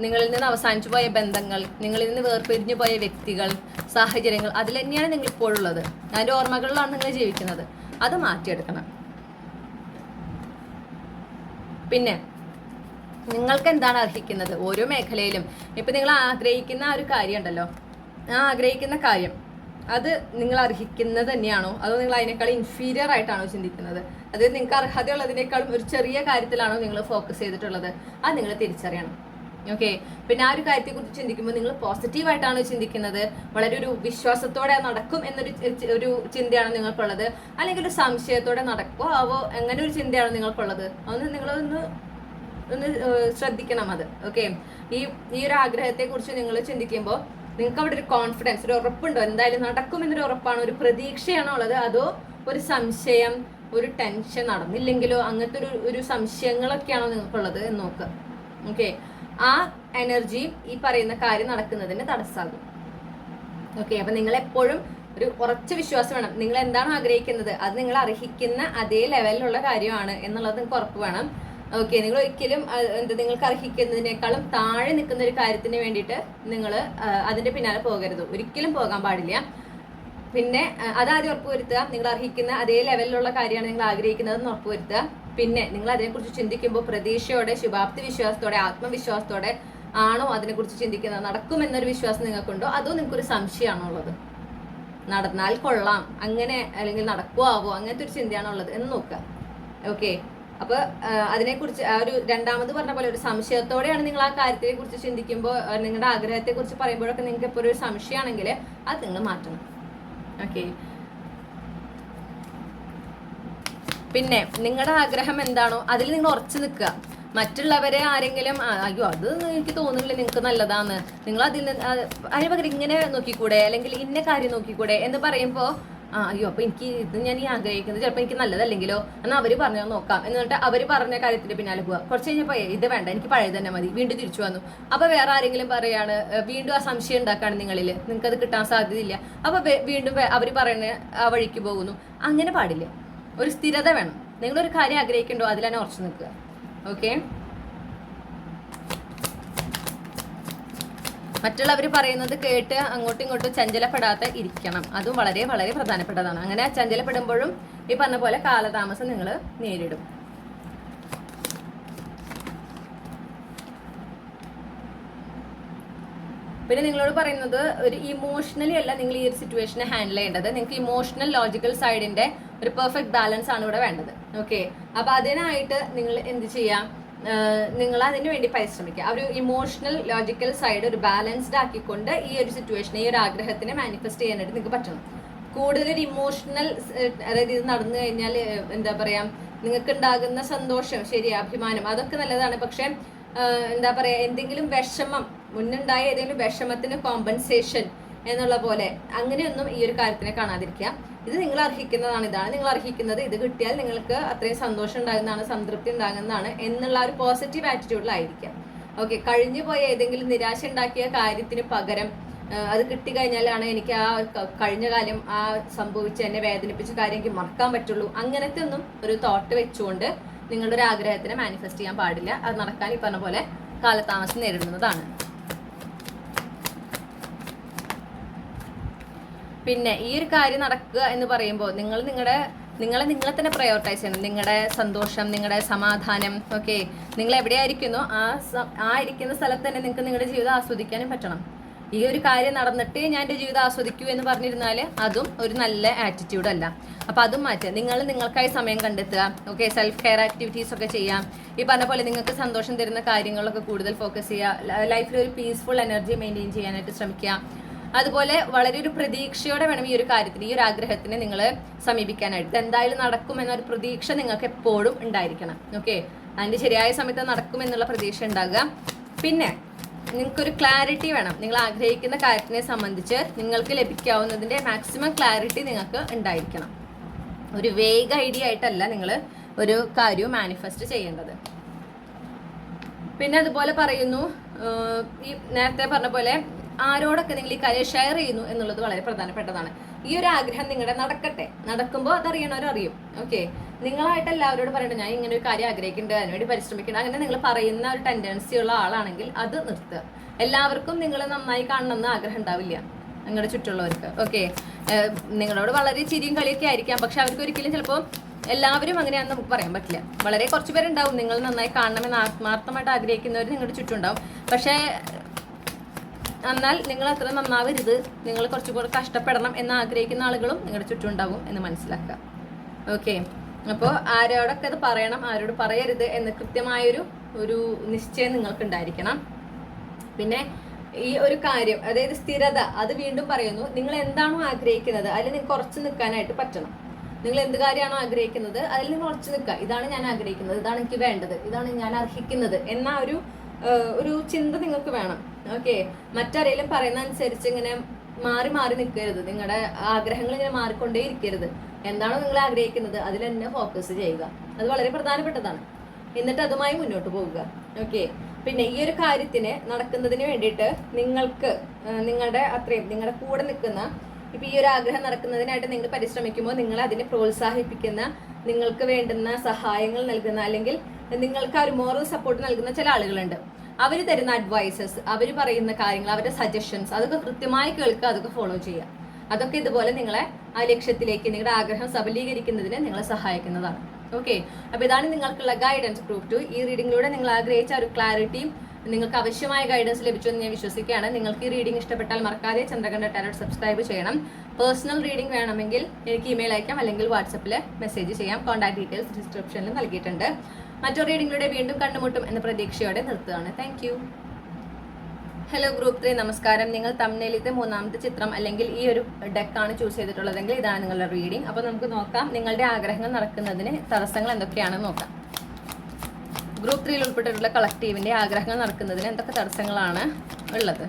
നിങ്ങളിൽ നിന്ന് അവസാനിച്ചു പോയ ബന്ധങ്ങൾ നിങ്ങളിൽ നിന്ന് വേർപിരിഞ്ഞു പോയ വ്യക്തികൾ സാഹചര്യങ്ങൾ അതിൽ തന്നെയാണ് നിങ്ങൾ ഇപ്പോഴുള്ളത് അതിന്റെ ഓർമ്മകളിലാണ് നിങ്ങൾ ജീവിക്കുന്നത്. അത് മാറ്റിയെടുക്കണം. പിന്നെ നിങ്ങൾക്ക് എന്താണ് അർഹിക്കുന്നത്? ഓരോ മേഖലയിലും. ഇപ്പൊ നിങ്ങൾ ആഗ്രഹിക്കുന്ന ഒരു കാര്യം ഉണ്ടല്ലോ ആ ആഗ്രഹിക്കുന്ന കാര്യം. അത് നിങ്ങൾ അർഹിക്കുന്നത് തന്നെയാണോ? അതോ നിങ്ങൾ അതിനേക്കാൾ ഇൻഫീരിയർ ആയിട്ടാണോ ചിന്തിക്കുന്നത്? അത് നിങ്ങൾക്ക് അർഹതയുള്ളതിനേക്കാളും ഒരു ചെറിയ കാര്യത്തിലാണോ നിങ്ങൾ ഫോക്കസ് ചെയ്തിട്ടുള്ളത്? അത് നിങ്ങൾ തിരിച്ചറിയണം. ഓക്കെ പിന്നെ ആ ഒരു കാര്യത്തെ കുറിച്ച് ചിന്തിക്കുമ്പോൾ നിങ്ങൾ പോസിറ്റീവായിട്ടാണോ ചിന്തിക്കുന്നത്. വളരെ ഒരു വിശ്വാസത്തോടെ നടക്കും എന്നൊരു ഒരു ചിന്തയാണ് നിങ്ങൾക്കുള്ളത്. അല്ലെങ്കിൽ ഒരു സംശയത്തോടെ നടക്കുമോ ആവോ അങ്ങനെ ഒരു ചിന്തയാണ് നിങ്ങൾക്കുള്ളത്. അതൊന്ന് നിങ്ങൾ ഒന്ന് ഒന്ന് ശ്രദ്ധിക്കണം അത്. ഓക്കെ ഈ ഈ ഒരു ആഗ്രഹത്തെ കുറിച്ച് നിങ്ങൾ ചിന്തിക്കുമ്പോൾ നിങ്ങൾക്ക് അവിടെ ഒരു കോൺഫിഡൻസ് ഒരു ഉറപ്പുണ്ടോ? എന്തായാലും നടക്കുമെന്നൊരു ഉറപ്പാണ്? ഒരു പ്രതീക്ഷയാണോ ഉള്ളത്? അതോ ഒരു സംശയം ഒരു ടെൻഷൻ നടന്നില്ലെങ്കിലോ അങ്ങനത്തെ ഒരു ഒരു സംശയങ്ങളൊക്കെയാണോ നിങ്ങൾക്കുള്ളത് എന്ന് നോക്ക്. ഓക്കെ ആ എനർജി ഈ പറയുന്ന കാര്യം നടക്കുന്നതിന് തടസ്സാകും ഓക്കെ അപ്പൊ നിങ്ങൾ എപ്പോഴും ഒരു ഉറച്ച വിശ്വാസം വേണം. നിങ്ങൾ എന്താണ് ആഗ്രഹിക്കുന്നത്? അത് നിങ്ങൾ അർഹിക്കുന്ന അതേ ലെവലിലുള്ള കാര്യമാണ് എന്നുള്ളത് നിങ്ങൾക്ക് ഉറപ്പ് വേണം. ഓക്കെ നിങ്ങൾ ഒരിക്കലും എന്താ നിങ്ങൾക്ക് അർഹിക്കുന്നതിനേക്കാളും താഴെ നിൽക്കുന്ന ഒരു കാര്യത്തിന് വേണ്ടിയിട്ട് നിങ്ങൾ അതിന്റെ പിന്നാലെ പോകരുത്. ഒരിക്കലും പോകാൻ പാടില്ല. പിന്നെ അതാദ്യം ഉറപ്പുവരുത്തുക. നിങ്ങൾ അർഹിക്കുന്ന അതേ ലെവലിലുള്ള കാര്യമാണ് നിങ്ങൾ ആഗ്രഹിക്കുന്നതെന്ന് ഉറപ്പുവരുത്തുക. പിന്നെ നിങ്ങൾ അതിനെക്കുറിച്ച് ചിന്തിക്കുമ്പോൾ പ്രതീക്ഷയോടെ ശുഭാപ്തി വിശ്വാസത്തോടെ ആത്മവിശ്വാസത്തോടെ ആണോ അതിനെക്കുറിച്ച് ചിന്തിക്കുന്നത്? നടക്കുമെന്നൊരു വിശ്വാസം നിങ്ങൾക്കുണ്ടോ? അതോ നിങ്ങൾക്കൊരു സംശയമാണോ ഉള്ളത്? നടന്നാൽ കൊള്ളാം. അങ്ങനെ അല്ലെങ്കിൽ നടക്കുവോ ആവോ അങ്ങനത്തെ ഒരു ചിന്തയാണോ ഉള്ളത്? എന്ന് നോക്കുക. ഓക്കെ അപ്പൊ അതിനെ അതിനെക്കുറിച്ച് ഒരു രണ്ടാമത് പറഞ്ഞ പോലെ ഒരു സംശയത്തോടെയാണ് നിങ്ങൾ ആ കാര്യത്തെ കുറിച്ച് ചിന്തിക്കുമ്പോൾ നിങ്ങളുടെ ആഗ്രഹത്തെ കുറിച്ച് പറയുമ്പോഴൊക്കെ നിങ്ങൾക്ക് ഇപ്പോൾ ഒരു സംശയമാണെങ്കിൽ അത് നിങ്ങൾ മാറ്റണം. ഓക്കെ. പിന്നെ നിങ്ങളുടെ ആഗ്രഹം എന്താണോ അതിൽ നിങ്ങൾ ഉറച്ചു നിൽക്കുക. മറ്റുള്ളവരെ ആരെങ്കിലും "ആ, അയ്യോ അത് എനിക്ക് തോന്നുന്നില്ല നിങ്ങൾക്ക് നല്ലതാണ് നിങ്ങൾ അതിൽ നിന്ന് അതിന് പകരം ഇങ്ങനെ നോക്കിക്കൂടെ? അല്ലെങ്കിൽ ഇന്ന കാര്യം നോക്കിക്കൂടെ? എന്ന് പറയുമ്പോൾ ആ അയ്യോ അപ്പൊ എനിക്ക് ഇത് ഞാൻ ഈ ആഗ്രഹിക്കുന്നത് ചിലപ്പോൾ എനിക്ക് നല്ലതല്ലെങ്കിലോ? എന്നാൽ അവർ പറഞ്ഞാൽ നോക്കാം. എന്നിട്ട് അവർ പറഞ്ഞ കാര്യത്തിന്റെ പിന്നാലെ പോവാ. കുറച്ച് കഴിഞ്ഞപ്പോ ഇത് വേണ്ട എനിക്ക് പഴയ തന്നെ മതി. വീണ്ടും തിരിച്ചു വന്നു. അപ്പൊ വേറെ ആരെങ്കിലും പറയാണ് വീണ്ടും ആ സംശയം ഉണ്ടാക്കാണ് നിങ്ങളിൽ നിങ്ങൾക്ക് അത് കിട്ടാൻ സാധ്യതയില്ല. അപ്പൊ വീണ്ടും അവർ പറയുന്ന ആ വഴിക്ക് പോകുന്നു. അങ്ങനെ പാടില്ല. ഒരു സ്ഥിരത വേണം. നിങ്ങളൊരു കാര്യം ആഗ്രഹിക്കണ്ടോ? തന്നെ ഉറച്ചു നിൽക്കുക. ഓക്കെ? മറ്റുള്ളവർ പറയുന്നത് കേട്ട് അങ്ങോട്ടും ഇങ്ങോട്ടും ചഞ്ചലപ്പെടാതെ ഇരിക്കണം. അതും വളരെ വളരെ പ്രധാനപ്പെട്ടതാണ്. അങ്ങനെ ചഞ്ചലപ്പെടുമ്പോഴും ഈ പറഞ്ഞ പോലെ കാലതാമസം നിങ്ങൾ നേരിടും. പിന്നെ നിങ്ങളോട് പറയുന്നത് ഒരു ഇമോഷണലി അല്ല നിങ്ങൾ ഈ ഒരു സിറ്റുവേഷനെ ഹാൻഡിൽ ചെയ്യേണ്ടത്. നിങ്ങൾക്ക് ഇമോഷണൽ ലോജിക്കൽ സൈഡിന്റെ ഒരു പെർഫെക്റ്റ് ബാലൻസ് ആണ് ഇവിടെ വേണ്ടത്. ഓക്കെ അപ്പൊ അതിനായിട്ട് നിങ്ങൾ എന്ത് ചെയ്യാം? നിങ്ങൾ അതിന് വേണ്ടി പരിശ്രമിക്കുക. ആ ഒരു ഇമോഷണൽ ലോജിക്കൽ സൈഡ് ഒരു ബാലൻസ്ഡ് ആക്കിക്കൊണ്ട് ഈ ഒരു സിറ്റുവേഷൻ ഈ ഒരു ആഗ്രഹത്തിനെ മാനിഫെസ്റ്റ് ചെയ്യാനായിട്ട് നിങ്ങൾക്ക് പറ്റണം. കൂടുതൽ ഒരു ഇമോഷണൽ അതായത് ഇത് നടന്നു കഴിഞ്ഞാൽ എന്താ പറയാ നിങ്ങൾക്ക് ഉണ്ടാകുന്ന സന്തോഷം ശരി അഭിമാനം അതൊക്കെ നല്ലതാണ്. പക്ഷെ എന്താ പറയാ എന്തെങ്കിലും വിഷമം മുന്നുണ്ടായ ഏതെങ്കിലും വിഷമത്തിന് കോമ്പൻസേഷൻ എന്നുള്ള പോലെ. അങ്ങനെയൊന്നും ഈ ഒരു കാര്യത്തിനെ കാണാതിരിക്കുക. ഇത് നിങ്ങൾ അർഹിക്കുന്നതാണ് ഇതാണ് നിങ്ങൾ അർഹിക്കുന്നത്. ഇത് കിട്ടിയാൽ നിങ്ങൾക്ക് അത്രയും സന്തോഷം ഉണ്ടാകുന്നതാണ് സംതൃപ്തി ഉണ്ടാകുന്നതാണ് എന്നുള്ള ഒരു പോസിറ്റീവ് ആറ്റിറ്റ്യൂഡിലായിരിക്കാം ഓക്കെ കഴിഞ്ഞു പോയ ഏതെങ്കിലും നിരാശ ഉണ്ടാക്കിയ കാര്യത്തിന് പകരം അത് കിട്ടിക്കഴിഞ്ഞാലാണ് എനിക്ക് ആ കഴിഞ്ഞ കാലം ആ സംഭവിച്ച എന്നെ വേദനിപ്പിച്ച കാര്യം എനിക്ക് മറക്കാൻ പറ്റുള്ളൂ. അങ്ങനത്തെ ഒന്നും ഒരു തോട്ട് വെച്ചുകൊണ്ട് നിങ്ങളുടെ ഒരു ആഗ്രഹത്തിനെ മാനിഫെസ്റ്റ് ചെയ്യാൻ പാടില്ല. അത് നടക്കാൻ ഈ പറഞ്ഞ പോലെ കാലതാമസം നേരിടുന്നതാണ്. പിന്നെ ഈ ഒരു കാര്യം നടക്കുക എന്ന് പറയുമ്പോൾ നിങ്ങൾ നിങ്ങളുടെ നിങ്ങളെ നിങ്ങളെ തന്നെ പ്രയോറിറ്റൈസ് ചെയ്യണം. നിങ്ങളുടെ സന്തോഷം നിങ്ങളുടെ സമാധാനം ഓക്കെ നിങ്ങൾ എവിടെയായിരിക്കുന്നു ആ ആ ഇരിക്കുന്ന സ്ഥലത്ത് തന്നെ നിങ്ങൾക്ക് നിങ്ങളുടെ ജീവിതം ആസ്വദിക്കാനും പറ്റണം. ഈ ഒരു കാര്യം നടന്നിട്ട് ഞാൻ എന്റെ ജീവിതം ആസ്വദിക്കൂ എന്ന് പറഞ്ഞിരുന്നാൽ അതും ഒരു നല്ല ആറ്റിറ്റ്യൂഡ് അല്ല. അപ്പം അതും മാറ്റുക നിങ്ങൾ നിങ്ങൾക്കായി സമയം കണ്ടെത്തുക ഓക്കെ സെൽഫ് കെയർ ആക്ടിവിറ്റീസ് ഒക്കെ ചെയ്യാം. ഈ പറഞ്ഞ പോലെ നിങ്ങൾക്ക് സന്തോഷം തരുന്ന കാര്യങ്ങളൊക്കെ കൂടുതൽ ഫോക്കസ് ചെയ്യുക. ലൈഫിൽ ഒരു പീസ്ഫുൾ എനർജി മെയിന്റെയിൻ ചെയ്യാനായിട്ട് ശ്രമിക്കുക. അതുപോലെ വളരെ ഒരു പ്രതീക്ഷയോടെ വേണം ഈ ഒരു കാര്യത്തിന് ഈ ഒരു ആഗ്രഹത്തിന് നിങ്ങൾ സമീപിക്കാനായിട്ട്. എന്തായാലും നടക്കും എന്നൊരു പ്രതീക്ഷ നിങ്ങൾക്ക് എപ്പോഴും ഉണ്ടായിരിക്കണം. ഓക്കെ അതിന്റെ ശരിയായ സമയത്ത് നടക്കും എന്നുള്ള പ്രതീക്ഷ ഉണ്ടാകുക. പിന്നെ നിങ്ങൾക്കൊരു ക്ലാരിറ്റി വേണം. നിങ്ങൾ ആഗ്രഹിക്കുന്ന കാര്യത്തിനെ സംബന്ധിച്ച് നിങ്ങൾക്ക് ലഭിക്കാവുന്നതിന്റെ മാക്സിമം ക്ലാരിറ്റി നിങ്ങൾക്ക് ഉണ്ടായിരിക്കണം. ഒരു വേഗ ഐഡിയ ആയിട്ടല്ല നിങ്ങൾ ഒരു കാര്യവും മാനിഫെസ്റ്റ് ചെയ്യേണ്ടത്. പിന്നെ അതുപോലെ പറയുന്നു ഈ നേരത്തെ പറഞ്ഞ പോലെ ആരോടൊക്കെ നിങ്ങൾ ഈ കാര്യം ഷെയർ ചെയ്യുന്നു എന്നുള്ളത് വളരെ പ്രധാനപ്പെട്ടതാണ്. ഈ ഒരു ആഗ്രഹം നിങ്ങളുടെ നടക്കട്ടെ. നടക്കുമ്പോൾ അതറിയണവരറിയും ഓക്കെ നിങ്ങളായിട്ട് എല്ലാവരോടും പറയണം ഞാൻ ഇങ്ങനെ ഒരു കാര്യം ആഗ്രഹിക്കുന്നുണ്ട്. അതിനുവേണ്ടി പരിശ്രമിക്കുന്നുണ്ട് അങ്ങനെ നിങ്ങൾ പറയുന്ന ഒരു ടെൻഡൻസി ഉള്ള ആളാണെങ്കിൽ അത് നിർത്തുക. എല്ലാവർക്കും നിങ്ങൾ നന്നായി കാണണമെന്ന് ആഗ്രഹം ഉണ്ടാവില്ല നിങ്ങളുടെ ചുറ്റുള്ളവർക്ക്. ഓക്കെ നിങ്ങളോട് വളരെ ചിരിയും കളിയൊക്കെ ആയിരിക്കാം. പക്ഷെ അവർക്ക് ഒരിക്കലും ചിലപ്പോൾ എല്ലാവരും അങ്ങനെയാണെന്ന് നമുക്ക് പറയാൻ പറ്റില്ല. വളരെ കുറച്ച് പേരുണ്ടാവും. നിങ്ങൾ നന്നായി കാണണമെന്ന് ആത്മാർത്ഥമായിട്ട് ആഗ്രഹിക്കുന്നവർ നിങ്ങളുടെ ചുറ്റുണ്ടാവും പക്ഷേ എന്നാൽ നിങ്ങൾ അത്ര നന്നാവരുത്. നിങ്ങൾ കുറച്ചും കൂടെ കഷ്ടപ്പെടണം എന്ന് ആഗ്രഹിക്കുന്ന ആളുകളും നിങ്ങളുടെ ചുറ്റും ഉണ്ടാവും എന്ന് മനസ്സിലാക്കുക. ഓക്കെ. അപ്പോൾ ആരോടൊക്കെ അത് പറയണം ആരോട് പറയരുത് എന്ന് കൃത്യമായൊരു ഒരു നിശ്ചയം നിങ്ങൾക്ക് ഉണ്ടായിരിക്കണം പിന്നെ ഈ ഒരു കാര്യം അതായത് സ്ഥിരത അത് വീണ്ടും പറയുന്നു നിങ്ങൾ എന്താണോ ആഗ്രഹിക്കുന്നത് അതിൽ നിങ്ങൾക്ക് കുറച്ച് നിൽക്കാനായിട്ട് പറ്റണം. നിങ്ങൾ എന്ത് കാര്യമാണോ ആഗ്രഹിക്കുന്നത് അതിൽ നിങ്ങൾ കുറച്ച് നിൽക്കുക. ഇതാണ് ഞാൻ ആഗ്രഹിക്കുന്നത് ഇതാണ് എനിക്ക് വേണ്ടത് ഇതാണ് ഞാൻ അർഹിക്കുന്നത് എന്ന ഒരു ഒരു ചിന്ത നിങ്ങൾക്ക് വേണം. ഓക്കെ. മറ്റാരേലും പറയുന്ന അനുസരിച്ച് ഇങ്ങനെ മാറി മാറി നിൽക്കരുത് നിങ്ങളുടെ ആഗ്രഹങ്ങൾ ഇങ്ങനെ മാറിക്കൊണ്ടേ ഇരിക്കരുത്. എന്താണോ നിങ്ങൾ ആഗ്രഹിക്കുന്നത് അതിൽ തന്നെ ഫോക്കസ് ചെയ്യുക. അത് വളരെ പ്രധാനപ്പെട്ടതാണ്. എന്നിട്ട് അതുമായി മുന്നോട്ട് പോവുക. ഓക്കെ. പിന്നെ ഈ ഒരു കാര്യത്തിന് നടക്കുന്നതിന് വേണ്ടിയിട്ട് നിങ്ങൾക്ക് നിങ്ങളുടെ അത്രയും നിങ്ങളുടെ കൂടെ നിൽക്കുന്ന ഇപ്പൊ ഈ ഒരു ആഗ്രഹം നടക്കുന്നതിനായിട്ട് നിങ്ങൾ പരിശ്രമിക്കുമ്പോൾ നിങ്ങൾ അതിനെ പ്രോത്സാഹിപ്പിക്കുന്ന നിങ്ങൾക്ക് വേണ്ടുന്ന സഹായങ്ങൾ നൽകുന്ന അല്ലെങ്കിൽ നിങ്ങൾക്ക് ആ ഒരു മോറൽ സപ്പോർട്ട് നൽകുന്ന ചില ആളുകളുണ്ട്. അവർ തരുന്ന അഡ്വൈസസ് അവർ പറയുന്ന കാര്യങ്ങൾ അവരുടെ സജഷൻസ് അതൊക്കെ കൃത്യമായി കേൾക്കുക അതൊക്കെ ഫോളോ ചെയ്യുക. അതൊക്കെ ഇതുപോലെ നിങ്ങളെ ആ ലക്ഷ്യത്തിലേക്ക് നിങ്ങളുടെ ആഗ്രഹം സബലീകരിക്കുന്നതിന് നിങ്ങളെ സഹായിക്കുന്നതാണ്. ഓക്കെ അപ്പൊ ഇതാണ് നിങ്ങൾക്കുള്ള ഗൈഡൻസ് പ്രൂഫ് ടു ഈ റീഡിങ്ങിലൂടെ നിങ്ങൾ ആഗ്രഹിച്ച ഒരു ക്ലാരിറ്റിയും നിങ്ങൾക്ക് ആവശ്യമായ ഗൈഡൻസ് ലഭിച്ചു എന്ന് ഞാൻ വിശ്വസിക്കുകയാണ്. നിങ്ങൾക്ക് ഈ റീഡിംഗ് ഇഷ്ടപ്പെട്ടാൽ മറക്കാതെ ചന്ദ്രകണ്ഠ ടാരോട്ട് സബ്സ്ക്രൈബ് ചെയ്യണം. പേഴ്സണൽ റീഡിംഗ് വേണമെങ്കിൽ എനിക്ക് ഇമെയിൽ അയക്കാം അല്ലെങ്കിൽ വാട്സപ്പിൽ മെസ്സേജ് ചെയ്യാം. കോൺടാക്ട് ഡീറ്റെയിൽസ് ഡിസ്ക്രിപ്ഷനിൽ നൽകിയിട്ടുണ്ട്. മറ്റൊരു റീഡിംഗിലൂടെ വീണ്ടും കണ്ടുമുട്ടും എന്ന പ്രതീക്ഷയോടെ നിർത്തുകയാണ്. താങ്ക് ഹലോ ഗ്രൂപ്പ് ത്രീ നമസ്കാരം. നിങ്ങൾ തമ്മിലിത്തെ മൂന്നാമത്തെ ചിത്രം അല്ലെങ്കിൽ ഈ ഒരു ഡെക്കാണ് ചൂസ് ചെയ്തിട്ടുള്ളതെങ്കിൽ ഇതാണ് നിങ്ങളുടെ റീഡിംഗ് അപ്പോൾ നമുക്ക് നോക്കാം നിങ്ങളുടെ ആഗ്രഹങ്ങൾ നടക്കുന്നതിന് തടസ്സങ്ങൾ എന്തൊക്കെയാണെന്ന് നോക്കാം. ഗ്രൂപ്പ് ത്രീയിൽ ഉൾപ്പെട്ടിട്ടുള്ള കളക്റ്റീവിന്റെ ആഗ്രഹങ്ങൾ നടക്കുന്നതിന് എന്തൊക്കെ തടസ്സങ്ങളാണ് ഉള്ളത്?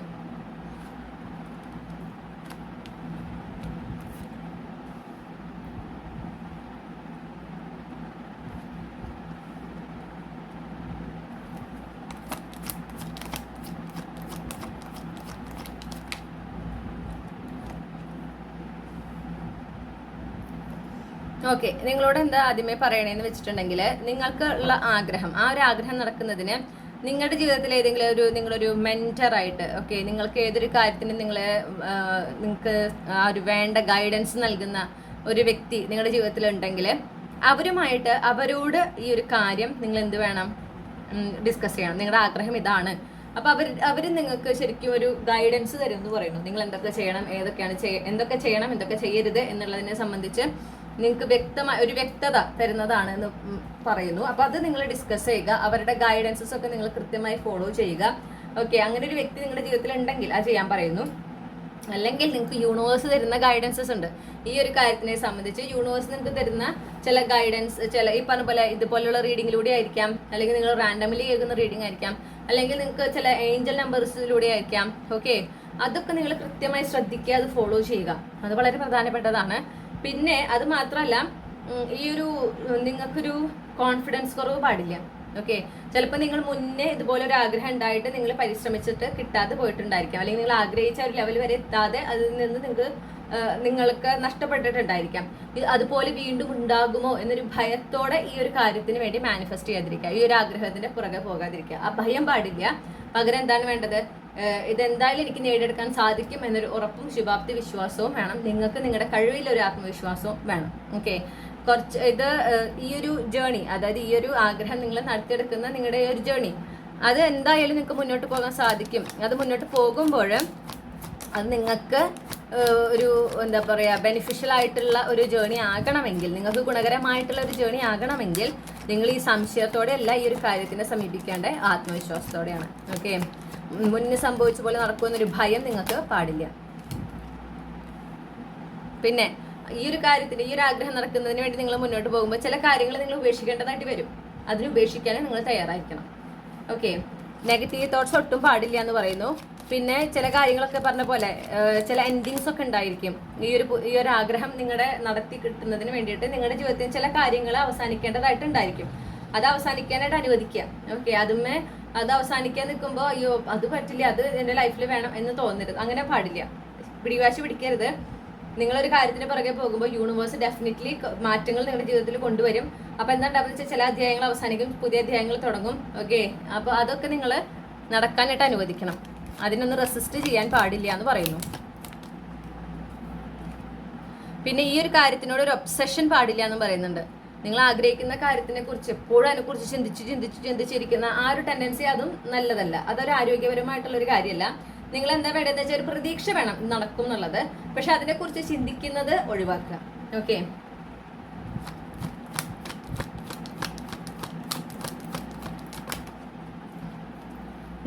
ഓക്കെ നിങ്ങളോട് എന്താ ആദ്യമേ പറയണേന്ന് വെച്ചിട്ടുണ്ടെങ്കിൽ നിങ്ങൾക്ക് ഉള്ള ആഗ്രഹം ആ ഒരു ആഗ്രഹം നടക്കുന്നതിന് നിങ്ങളുടെ ജീവിതത്തിൽ ഏതെങ്കിലും ഒരു നിങ്ങളൊരു മെന്ററായിട്ട് ഓക്കെ നിങ്ങൾക്ക് ഏതൊരു കാര്യത്തിന് നിങ്ങളെ നിങ്ങൾക്ക് ആ ഒരു വേണ്ട ഗൈഡൻസ് നൽകുന്ന ഒരു വ്യക്തി നിങ്ങളുടെ ജീവിതത്തിൽ ഉണ്ടെങ്കിൽ അവരുമായിട്ട് അവരോട് ഈ ഒരു കാര്യം നിങ്ങൾ എന്ത് വേണം ഡിസ്കസ് ചെയ്യണം. നിങ്ങളുടെ ആഗ്രഹം ഇതാണ്. അപ്പൊ അവർ അവർ നിങ്ങൾക്ക് ശരിക്കും ഒരു ഗൈഡൻസ് തരും എന്ന് പറയുന്നു. നിങ്ങൾ എന്തൊക്കെ ചെയ്യണം ഏതൊക്കെയാണ് എന്തൊക്കെ ചെയ്യണം എന്തൊക്കെ ചെയ്യരുത് എന്നുള്ളതിനെ സംബന്ധിച്ച് നിങ്ങൾക്ക് വ്യക്തമായ ഒരു വ്യക്തത തരുന്നതാണ് എന്ന് പറയുന്നു. അപ്പൊ അത് നിങ്ങൾ ഡിസ്കസ് ചെയ്യുക. അവരുടെ ഗൈഡൻസസ് ഒക്കെ നിങ്ങൾ കൃത്യമായി ഫോളോ ചെയ്യുക. ഓക്കെ അങ്ങനെ ഒരു വ്യക്തി നിങ്ങളുടെ ജീവിതത്തിൽ ഉണ്ടെങ്കിൽ അത് ചെയ്യാൻ പറയുന്നു. അല്ലെങ്കിൽ നിങ്ങൾക്ക് യൂണിവേഴ്സ് തരുന്ന ഗൈഡൻസസ് ഉണ്ട്. ഈ ഒരു കാര്യത്തിനെ സംബന്ധിച്ച് യൂണിവേഴ്സ് നിങ്ങൾക്ക് തരുന്ന ചില ഗൈഡൻസ് ചില ഈ പറഞ്ഞ പോലെ ഇതുപോലുള്ള റീഡിങ്ങിലൂടെ ആയിരിക്കാം. അല്ലെങ്കിൽ നിങ്ങൾ റാൻഡംലി കേൾക്കുന്ന റീഡിംഗ് ആയിരിക്കാം. അല്ലെങ്കിൽ നിങ്ങൾക്ക് ചില ഏഞ്ചൽ നമ്പേഴ്സിലൂടെ ആയിരിക്കാം. ഓക്കെ അതൊക്കെ നിങ്ങൾ കൃത്യമായി ശ്രദ്ധിക്കുക അത് ഫോളോ ചെയ്യുക. അത് വളരെ പ്രധാനപ്പെട്ടതാണ്. പിന്നെ അത് മാത്രമല്ല ഈ ഒരു നിങ്ങൾക്കൊരു കോൺഫിഡൻസ് കുറവ് പാടില്ല. ഓക്കെ ചിലപ്പോൾ നിങ്ങൾ മുന്നേ ഇതുപോലെ ഒരു ആഗ്രഹം ഉണ്ടായിട്ട് നിങ്ങൾ പരിശ്രമിച്ചിട്ട് കിട്ടാതെ പോയിട്ടുണ്ടായിരിക്കാം. അല്ലെങ്കിൽ നിങ്ങൾ ആഗ്രഹിച്ച ഒരു ലെവൽ വരെ എത്താതെ അതിൽ നിന്ന് നിങ്ങൾക്ക് നിങ്ങൾക്ക് നഷ്ടപ്പെട്ടിട്ടുണ്ടായിരിക്കാം. അതുപോലെ വീണ്ടും ഉണ്ടാകുമോ എന്നൊരു ഭയത്തോടെ ഈ ഒരു കാര്യത്തിന് വേണ്ടി മാനിഫെസ്റ്റ് ചെയ്യാതിരിക്കുക. ഈ ഒരു ആഗ്രഹത്തിന്റെ പുറകെ പോകാതിരിക്കുക. ആ ഭയം പാടില്ല. പകരം എന്താണ് വേണ്ടത്? ഇതെന്തായാലും എനിക്ക് നേടിയെടുക്കാൻ സാധിക്കും എന്നൊരു ഉറപ്പും ശുഭാപ്തി വിശ്വാസവും വേണം. നിങ്ങൾക്ക് നിങ്ങളുടെ കഴിവിൽ ഒരു ആത്മവിശ്വാസവും വേണം. ഓക്കെ? കുറച്ച് ഇത് ഈ ഒരു ജേണി അതായത് ഈ ഒരു ആഗ്രഹം നിങ്ങൾ നടത്തിയെടുക്കുന്ന നിങ്ങളുടെ ഈ ഒരു ജേണി അത് എന്തായാലും നിങ്ങൾക്ക് മുന്നോട്ട് പോകാൻ സാധിക്കും. അത് മുന്നോട്ട് പോകുമ്പോൾ അത് നിങ്ങൾക്ക് ഒരു എന്താ പറയുക ബെനിഫിഷ്യൽ ആയിട്ടുള്ള ഒരു ജേണി ആകണമെങ്കിൽ നിങ്ങൾക്ക് ഗുണകരമായിട്ടുള്ള ഒരു ജേണി ആകണമെങ്കിൽ നിങ്ങൾ ഈ സംശയത്തോടെ അല്ല ഈ ഒരു കാര്യത്തിനെ സമീപിക്കേണ്ട ആത്മവിശ്വാസത്തോടെയാണ്. ഓക്കെ? മുന്നേ സംഭവിച്ച പോലെ നടക്കുമെന്നൊരു ഭയം നിങ്ങൾക്ക് പാടില്ല. പിന്നെ ഈ ഒരു കാര്യത്തിന് ഈ ഒരു ആഗ്രഹം നടക്കുന്നതിന് വേണ്ടി നിങ്ങൾ മുന്നോട്ട് പോകുമ്പോൾ ചില കാര്യങ്ങൾ നിങ്ങൾ ഉപേക്ഷിക്കേണ്ടതായിട്ട് വരും. അതിന് ഉപേക്ഷിക്കാനും നിങ്ങൾ തയ്യാറായിരിക്കണം. ഓക്കെ നെഗറ്റീവ് തോട്ട്സ് ഒട്ടും പാടില്ല എന്ന് പറയുന്നു. പിന്നെ ചില കാര്യങ്ങളൊക്കെ പറഞ്ഞ പോലെ ചില എൻഡിങ്സ് ഒക്കെ ഉണ്ടായിരിക്കും. ഈ ഒരു ഈ ഒരു ആഗ്രഹം നിങ്ങളുടെ നടത്തി കിട്ടുന്നതിന് വേണ്ടിയിട്ട് നിങ്ങളുടെ ജീവിതത്തിൽ ചില കാര്യങ്ങൾ അവസാനിക്കേണ്ടതായിട്ടുണ്ടായിരിക്കും അത് അവസാനിക്കാനായിട്ട് അനുവദിക്കുക. ഓക്കെ അതുമേ അത് അവസാനിക്കാൻ നിൽക്കുമ്പോൾ അയ്യോ അത് പറ്റില്ല അത് എന്റെ ലൈഫിൽ വേണം എന്ന് തോന്നരുത്. അങ്ങനെ പാടില്ല. പിടിവാശി പിടിക്കരുത്. നിങ്ങളൊരു കാര്യത്തിന് പുറകെ പോകുമ്പോൾ യൂണിവേഴ്സ് ഡെഫിനറ്റ്ലി മാറ്റങ്ങൾ നിങ്ങളുടെ ജീവിതത്തിൽ കൊണ്ടുവരും. അപ്പോൾ എന്താ ഉണ്ടാവുക വെച്ചാൽ ചില അധ്യായങ്ങൾ അവസാനിക്കും പുതിയ അധ്യായങ്ങൾ തുടങ്ങും. ഓക്കെ അപ്പോൾ അതൊക്കെ നിങ്ങൾ നടക്കാനായിട്ട് അനുവദിക്കണം. അതിനൊന്ന് റെസിസ്റ്റ് ചെയ്യാൻ പാടില്ല എന്ന് പറയുന്നു. പിന്നെ ഈ ഒരു കാര്യത്തിനോട് ഒരു ഒബ്സഷൻ പാടില്ല എന്ന് പറയുന്നുണ്ട്. നിങ്ങൾ ആഗ്രഹിക്കുന്ന കാര്യത്തിനെ കുറിച്ച് എപ്പോഴും അതിനെക്കുറിച്ച് ചിന്തിച്ച് ചിന്തിച്ച് ചിന്തിച്ചിരിക്കുന്ന ആ ഒരു ടെൻഡൻസി അതും നല്ലതല്ല. അതൊരു ആരോഗ്യപരമായിട്ടുള്ള ഒരു കാര്യമല്ല. നിങ്ങൾ എന്താ വേണ്ടതെന്ന് വെച്ചാൽ ഒരു പ്രതീക്ഷ വേണം നടക്കും എന്നുള്ളത്. പക്ഷെ അതിനെക്കുറിച്ച് ചിന്തിക്കുന്നത് ഒഴിവാക്കുക. ഓക്കെ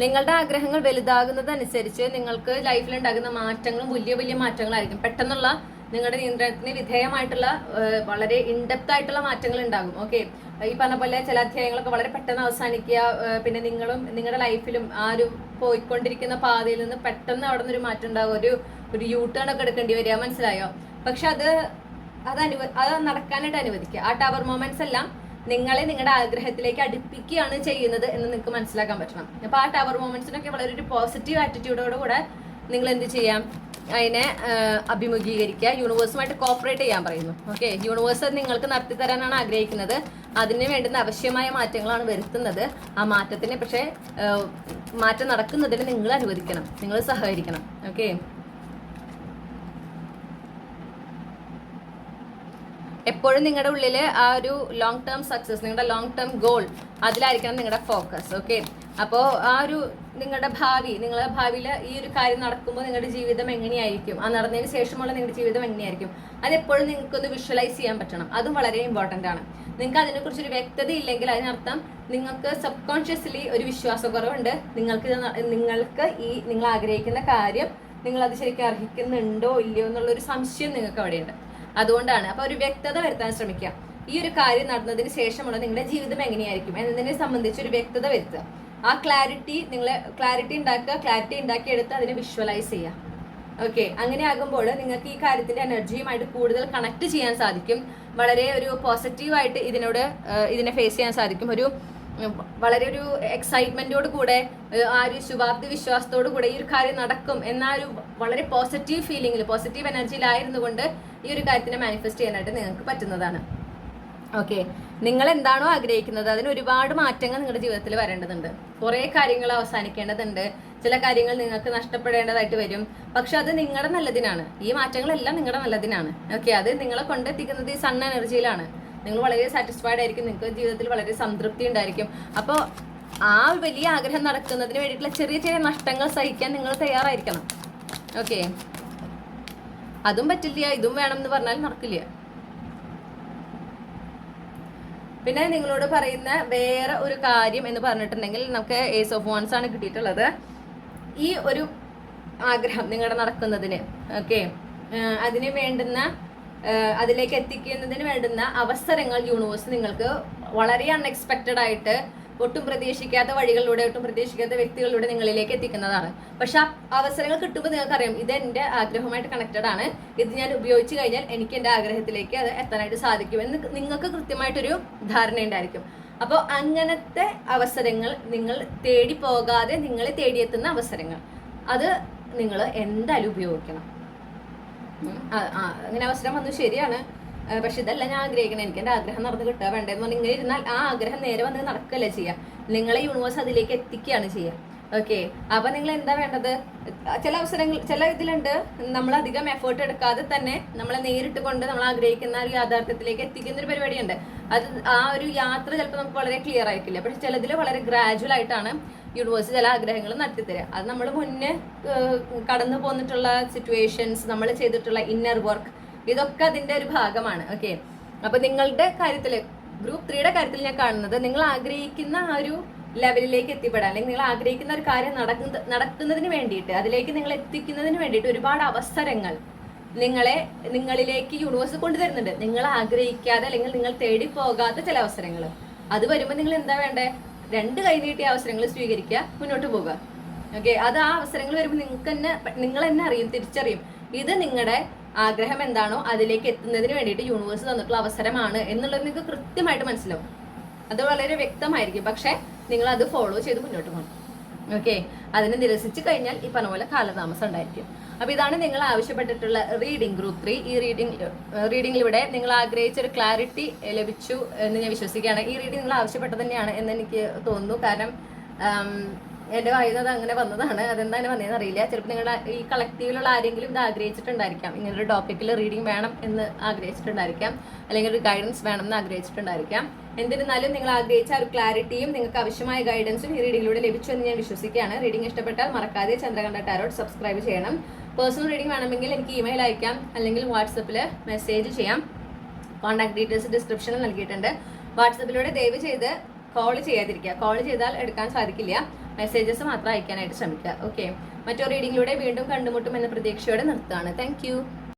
നിങ്ങളുടെ ആഗ്രഹങ്ങൾ വലുതാകുന്നതനുസരിച്ച് നിങ്ങൾക്ക് ലൈഫിൽ ഉണ്ടാകുന്ന മാറ്റങ്ങളും വലിയ വലിയ മാറ്റങ്ങളായിരിക്കും. പെട്ടെന്നുള്ള നിങ്ങളുടെ നിയന്ത്രണത്തിന് വിധേയമായിട്ടുള്ള വളരെ ഇൻഡെപ്ത് ആയിട്ടുള്ള മാറ്റങ്ങൾ ഉണ്ടാകും ഓക്കെ ഈ പറഞ്ഞ പോലെ ചില അധ്യായങ്ങളൊക്കെ വളരെ പെട്ടെന്ന് അവസാനിക്കുക പിന്നെ നിങ്ങളും നിങ്ങളുടെ ലൈഫിലും ആ ഒരു പോയിക്കൊണ്ടിരിക്കുന്ന പാതയിൽ നിന്ന് പെട്ടെന്ന് അവിടെ നിന്ന് ഒരു മാറ്റം ഉണ്ടാകും ഒരു ഒരു യൂ ടേൺ ഒക്കെ എടുക്കേണ്ടി വരിക മനസ്സിലായോ? പക്ഷെ അത് അത് അനുവ അത് നടക്കാനായിട്ട് അനുവദിക്കുക. ആ ടവർ മൊമെന്റ്സ് എല്ലാം നിങ്ങളെ നിങ്ങളുടെ ആഗ്രഹത്തിലേക്ക് അടുപ്പിക്കുകയാണ് ചെയ്യുന്നത് എന്ന് നിങ്ങൾക്ക് മനസ്സിലാക്കാൻ പറ്റണം. അപ്പൊ ആ ടവർ മൊമെന്റ്സിനൊക്കെ വളരെ ഒരു പോസിറ്റീവ് ആറ്റിറ്റ്യൂഡോട് കൂടെ നിങ്ങൾ എന്ത് ചെയ്യാം? അതിനെ അഭിമുഖീകരിക്കുക. യൂണിവേഴ്സുമായിട്ട് കോപ്പറേറ്റ് ചെയ്യാൻ പറയുന്നു. ഓക്കെ യൂണിവേഴ്സ് നിങ്ങൾക്ക് നടത്തി തരാനാണ് ആഗ്രഹിക്കുന്നത്. അതിന് വേണ്ടുന്ന ആവശ്യമായ മാറ്റങ്ങളാണ് വരുത്തുന്നത്. ആ മാറ്റത്തിന് പക്ഷേ മാറ്റം നടക്കുന്നതിന് നിങ്ങൾ അനുവദിക്കണം. നിങ്ങൾ സഹകരിക്കണം. ഓക്കെ എപ്പോഴും നിങ്ങളുടെ ഉള്ളിൽ ആ ഒരു ലോങ് ടേം സക്സസ് നിങ്ങളുടെ ലോങ് ടേം ഗോൾ അതിലായിരിക്കണം നിങ്ങളുടെ ഫോക്കസ് ഓക്കെ അപ്പോൾ ആ ഒരു നിങ്ങളുടെ ഭാവി നിങ്ങളുടെ ഭാവിയിൽ ഈ ഒരു കാര്യം നടക്കുമ്പോൾ നിങ്ങളുടെ ജീവിതം എങ്ങനെയായിരിക്കും? ആ നടന്നതിന് ശേഷമുള്ള നിങ്ങളുടെ ജീവിതം എങ്ങനെയായിരിക്കും? അതെപ്പോഴും നിങ്ങൾക്കൊന്ന് വിഷ്വലൈസ് ചെയ്യാൻ പറ്റണം. അതും വളരെ ഇമ്പോർട്ടന്റ് ആണ്. നിങ്ങൾക്ക് അതിനെക്കുറിച്ച് ഒരു വ്യക്തത ഇല്ലെങ്കിൽ അതിനർത്ഥം നിങ്ങൾക്ക് സബ് കോൺഷ്യസ്ലി ഒരു വിശ്വാസക്കുറവുണ്ട്. നിങ്ങൾക്ക് നിങ്ങൾക്ക് ഈ നിങ്ങൾ ആഗ്രഹിക്കുന്ന കാര്യം നിങ്ങൾ അത് ശരിക്കും അർഹിക്കുന്നുണ്ടോ ഇല്ലയോ എന്നുള്ളൊരു സംശയം നിങ്ങൾക്ക് അവിടെയുണ്ട് അതുകൊണ്ടാണ്. അപ്പൊ ഒരു വ്യക്തത വരുത്താൻ ശ്രമിക്കുക. ഈ ഒരു കാര്യം നടന്നതിന് ശേഷമുള്ള നിങ്ങളുടെ ജീവിതം എങ്ങനെയായിരിക്കും? എന്നതിനെ സംബന്ധിച്ച് ഒരു വ്യക്തത വരുത്തുക. ആ ക്ലാരിറ്റി നിങ്ങൾ ക്ലാരിറ്റി ഉണ്ടാക്കുക ക്ലാരിറ്റി ഉണ്ടാക്കിയെടുത്ത് അതിനെ വിഷ്വലൈസ് ചെയ്യുക. ഓക്കെ അങ്ങനെ ആകുമ്പോൾ നിങ്ങൾക്ക് ഈ കാര്യത്തിന്റെ എനർജിയുമായിട്ട് കൂടുതൽ കണക്ട് ചെയ്യാൻ സാധിക്കും. വളരെ ഒരു പോസിറ്റീവായിട്ട് ഇതിനോട് ഇതിനെ ഫേസ് ചെയ്യാൻ സാധിക്കും. ഒരു വളരെ ഒരു എക്സൈറ്റ്മെന്റോട് കൂടെ ആ ഒരു ശുഭാപ്തി വിശ്വാസത്തോടു കൂടെ ഈ ഒരു കാര്യം നടക്കും എന്ന ഒരു വളരെ പോസിറ്റീവ് ഫീലിംഗിൽ പോസിറ്റീവ് എനർജിയിലായിരുന്നു കൊണ്ട് ഈ ഒരു കാര്യത്തിനെ മാനിഫെസ്റ്റ് ചെയ്യാനായിട്ട് നിങ്ങൾക്ക് പറ്റുന്നതാണ്. ഓക്കെ നിങ്ങൾ എന്താണോ ആഗ്രഹിക്കുന്നത് അതിന് ഒരുപാട് മാറ്റങ്ങൾ നിങ്ങളുടെ ജീവിതത്തിൽ വരേണ്ടതുണ്ട്. കുറേ കാര്യങ്ങൾ അവസാനിക്കേണ്ടതുണ്ട്. ചില കാര്യങ്ങൾ നിങ്ങൾക്ക് നഷ്ടപ്പെടേണ്ടതായിട്ട് വരും. പക്ഷെ അത് നിങ്ങളുടെ നല്ലതിനാണ്. ഈ മാറ്റങ്ങളെല്ലാം നിങ്ങളുടെ നല്ലതിനാണ്. ഓക്കെ അത് നിങ്ങളെ കൊണ്ടെത്തിക്കുന്നത് ഈ സൺ എനർജിയിലാണ് നിങ്ങൾ വളരെ സാറ്റിസ്ഫൈഡ് ആയിരിക്കും. നിങ്ങൾക്ക് ജീവിതത്തിൽ വളരെ സംതൃപ്തി ഉണ്ടായിരിക്കും. അപ്പോൾ ആ വലിയ ആഗ്രഹം നടക്കുന്നതിന് വേണ്ടിയിട്ടുള്ള ചെറിയ ചെറിയ നഷ്ടങ്ങൾ സഹിക്കാൻ നിങ്ങൾ തയ്യാറായിരിക്കണം. ഓക്കെ അതും പറ്റില്ല ഇതും വേണം എന്ന് പറഞ്ഞാൽ നടക്കില്ല. പിന്നെ നിങ്ങളോട് പറയുന്ന വേറെ ഒരു കാര്യം എന്ന് പറഞ്ഞിട്ടുണ്ടെങ്കിൽ നമുക്ക് ഏസ് ഓഫ് വൺസ് ആണ് കിട്ടിയിട്ടുള്ളത്. ഈ ഒരു ആഗ്രഹം നിങ്ങളുടെ നടക്കുന്നതിന്. ഓക്കെ അതിന് വേണ്ടുന്ന അതിലേക്ക് എത്തിക്കുന്നതിന് വേണ്ടുന്ന അവസരങ്ങൾ യൂണിവേഴ്സ് നിങ്ങൾക്ക് വളരെ അൺഎക്സ്പെക്റ്റഡ് ആയിട്ട് ഒട്ടും പ്രതീക്ഷിക്കാത്ത വഴികളിലൂടെ ഒട്ടും പ്രതീക്ഷിക്കാത്ത വ്യക്തികളിലൂടെ നിങ്ങളിലേക്ക് എത്തിക്കുന്നതാണ്. പക്ഷെ ആ അവസരങ്ങൾ കിട്ടുമ്പോൾ നിങ്ങൾക്കറിയാം ഇത് എന്റെ ആഗ്രഹമായിട്ട് കണക്റ്റഡ് ആണ്. ഇത് ഞാൻ ഉപയോഗിച്ച് കഴിഞ്ഞാൽ എനിക്ക് എന്റെ ആഗ്രഹത്തിലേക്ക് അത് എത്താനായിട്ട് സാധിക്കും എന്ന് നിങ്ങൾക്ക് കൃത്യമായിട്ടൊരു ധാരണ ഉണ്ടായിരിക്കും അപ്പോൾ അങ്ങനത്തെ അവസരങ്ങൾ നിങ്ങൾ തേടി പോകാതെ നിങ്ങളെ തേടിയെത്തുന്ന അവസരങ്ങൾ. അത് നിങ്ങൾ എന്തായാലും ഉപയോഗിക്കണം. അങ്ങനെ അവസരം വന്നു ശരിയാണ്. പക്ഷെ ഇതല്ല ഞാൻ ആഗ്രഹിക്കണം. എനിക്ക് എന്റെ ആഗ്രഹം നടന്ന് കിട്ടുക. വേണ്ടതെന്ന് പറഞ്ഞാൽ ഇങ്ങനെ ഇരുന്നാൽ ആ ആഗ്രഹം നേരെ വന്ന് നടക്കല്ലേ ചെയ്യുക. നിങ്ങളെ യൂണിവേഴ്സ് അതിലേക്ക് എത്തിക്കുകയാണ് ചെയ്യുക. ഓക്കെ അപ്പൊ നിങ്ങൾ എന്താ വേണ്ടത്? ചില അവസരങ്ങൾ ചില ഇതിലുണ്ട്. നമ്മൾ അധികം എഫേർട്ട് എടുക്കാതെ തന്നെ നമ്മളെ നേരിട്ട് കൊണ്ട് നമ്മൾ ആഗ്രഹിക്കുന്ന ഒരു യാഥാർത്ഥ്യത്തിലേക്ക് എത്തിക്കുന്ന ഒരു പരിപാടിയുണ്ട്. അത് ആ ഒരു യാത്ര ചിലപ്പോൾ നമുക്ക് വളരെ ക്ലിയർ ആയിരിക്കില്ല പക്ഷെ ചിലതിൽ വളരെ ഗ്രാജുവൽ ആയിട്ടാണ് യൂണിവേഴ്സ് ചില ആഗ്രഹങ്ങൾ നടത്തിത്തരിക അത് നമ്മൾ മുന്നേ കടന്നു പോന്നിട്ടുള്ള സിറ്റുവേഷൻസ് നമ്മൾ ചെയ്തിട്ടുള്ള ഇന്നർ വർക്ക് ഇതൊക്കെ അതിന്റെ ഒരു ഭാഗമാണ്. ഓക്കെ അപ്പൊ നിങ്ങളുടെ കാര്യത്തിൽ ഗ്രൂപ്പ് ത്രീയുടെ കാര്യത്തിൽ ഞാൻ കാണുന്നത് നിങ്ങൾ ആഗ്രഹിക്കുന്ന ആ ഒരു ലെവലിലേക്ക് എത്തിപ്പെടാൻ. അല്ലെങ്കിൽ നിങ്ങൾ ആഗ്രഹിക്കുന്ന ഒരു കാര്യം നടക്കുന്ന നടക്കുന്നതിന് വേണ്ടിയിട്ട് അതിലേക്ക് നിങ്ങൾ എത്തിക്കുന്നതിന് വേണ്ടിയിട്ട് ഒരുപാട് അവസരങ്ങൾ നിങ്ങളെ നിങ്ങളിലേക്ക് യൂണിവേഴ്സ് കൊണ്ടുവരുന്നുണ്ട് നിങ്ങൾ ആഗ്രഹിക്കാതെ അല്ലെങ്കിൽ നിങ്ങൾ തേടി പോകാത്ത ചില അവസരങ്ങൾ. അത് വരുമ്പോൾ നിങ്ങൾ എന്താ വേണ്ടേ? രണ്ട് കൈ നീട്ടിയ അവസരങ്ങൾ സ്വീകരിക്കുക മുന്നോട്ട് പോകുക ഓക്കെ അത് ആ അവസരങ്ങൾ വരുമ്പോൾ നിങ്ങൾക്ക് തന്നെ നിങ്ങൾ തന്നെ അറിയും തിരിച്ചറിയും. ഇത് നിങ്ങളുടെ ആഗ്രഹം എന്താണോ അതിലേക്ക് എത്തുന്നതിന് വേണ്ടിയിട്ട് യൂണിവേഴ്സ് തന്നിട്ടുള്ള അവസരമാണ് എന്നുള്ളത് നിങ്ങൾക്ക് കൃത്യമായിട്ട് മനസ്സിലാവും. അത് വളരെ വ്യക്തമായിരിക്കും. പക്ഷെ നിങ്ങൾ അത് ഫോളോ ചെയ്ത് മുന്നോട്ട് പോകണം ഓക്കെ അതിനെ നിരസിച്ചു കഴിഞ്ഞാൽ ഈ പറഞ്ഞ പോലെ കാലതാമസം ഉണ്ടായിരിക്കും. അപ്പൊ ഇതാണ് നിങ്ങൾ ആവശ്യപ്പെട്ടിട്ടുള്ള റീഡിംഗ് ഗ്രൂപ്പ് ത്രീ ഈ റീഡിംഗ് റീഡിംഗിലൂടെ നിങ്ങൾ ആഗ്രഹിച്ച ഒരു ക്ലാരിറ്റി ലഭിച്ചു എന്ന് ഞാൻ വിശ്വസിക്കുകയാണ്. ഈ റീഡിംഗ് നിങ്ങൾ ആവശ്യപ്പെട്ടത് തന്നെയാണ് എന്ന് എനിക്ക് തോന്നുന്നു. കാരണം എന്റെ അത് അങ്ങനെ വന്നതാണ്. അതെന്താണ് വന്നതെന്ന് അറിയില്ല. ചിലപ്പോൾ നിങ്ങളുടെ ഈ കളക്റ്റീവിലുള്ള ആരെങ്കിലും ഇത് ആഗ്രഹിച്ചിട്ടുണ്ടായിരിക്കാം. ഇങ്ങനെ ഒരു ടോപ്പിക്കിൽ റീഡിംഗ് വേണം എന്ന് ആഗ്രഹിച്ചിട്ടുണ്ടായിരിക്കാം. അല്ലെങ്കിൽ ഒരു ഗൈഡൻസ് വേണം എന്ന് ആഗ്രഹിച്ചിട്ടുണ്ടായിരിക്കാം. എന്നിരുന്നാലും നിങ്ങൾ ആഗ്രഹിച്ച ഒരു ക്ലാരിറ്റിയും നിങ്ങൾക്ക് ആവശ്യമായ ഗൈഡൻസും ഈ റീഡിങ്ങിലൂടെ ലഭിച്ചു എന്ന് ഞാൻ വിശ്വസിക്കുകയാണ്. റീഡിംഗ് ഇഷ്ടപ്പെട്ടാൽ മറക്കാതെ ചന്ദ്രകണ്ഠ ടാരോട്ട് സബ്സ്ക്രൈബ് ചെയ്യണം. പേഴ്സണൽ റീഡിംഗ് വേണമെങ്കിൽ എനിക്ക് ഇമെയിൽ അയക്കാം. അല്ലെങ്കിൽ വാട്സപ്പിൽ മെസ്സേജ് ചെയ്യാം. കോൺടാക്ട് ഡീറ്റെയിൽസ് ഡിസ്ക്രിപ്ഷനിൽ നൽകിയിട്ടുണ്ട്. വാട്സപ്പിലൂടെ ദയവ് ചെയ്ത് കോൾ ചെയ്യാതിരിക്കുക. കോൾ ചെയ്താൽ എടുക്കാൻ സാധിക്കില്ല. മെസ്സേജസ് മാത്രം അയക്കാനായിട്ട് ശ്രമിക്കുക. ഓക്കെ മറ്റോ റീഡിങ്ങിലൂടെ വീണ്ടും കണ്ടുമുട്ടും എന്ന പ്രതീക്ഷയോടെ നിർത്തുകയാണ്. താങ്ക്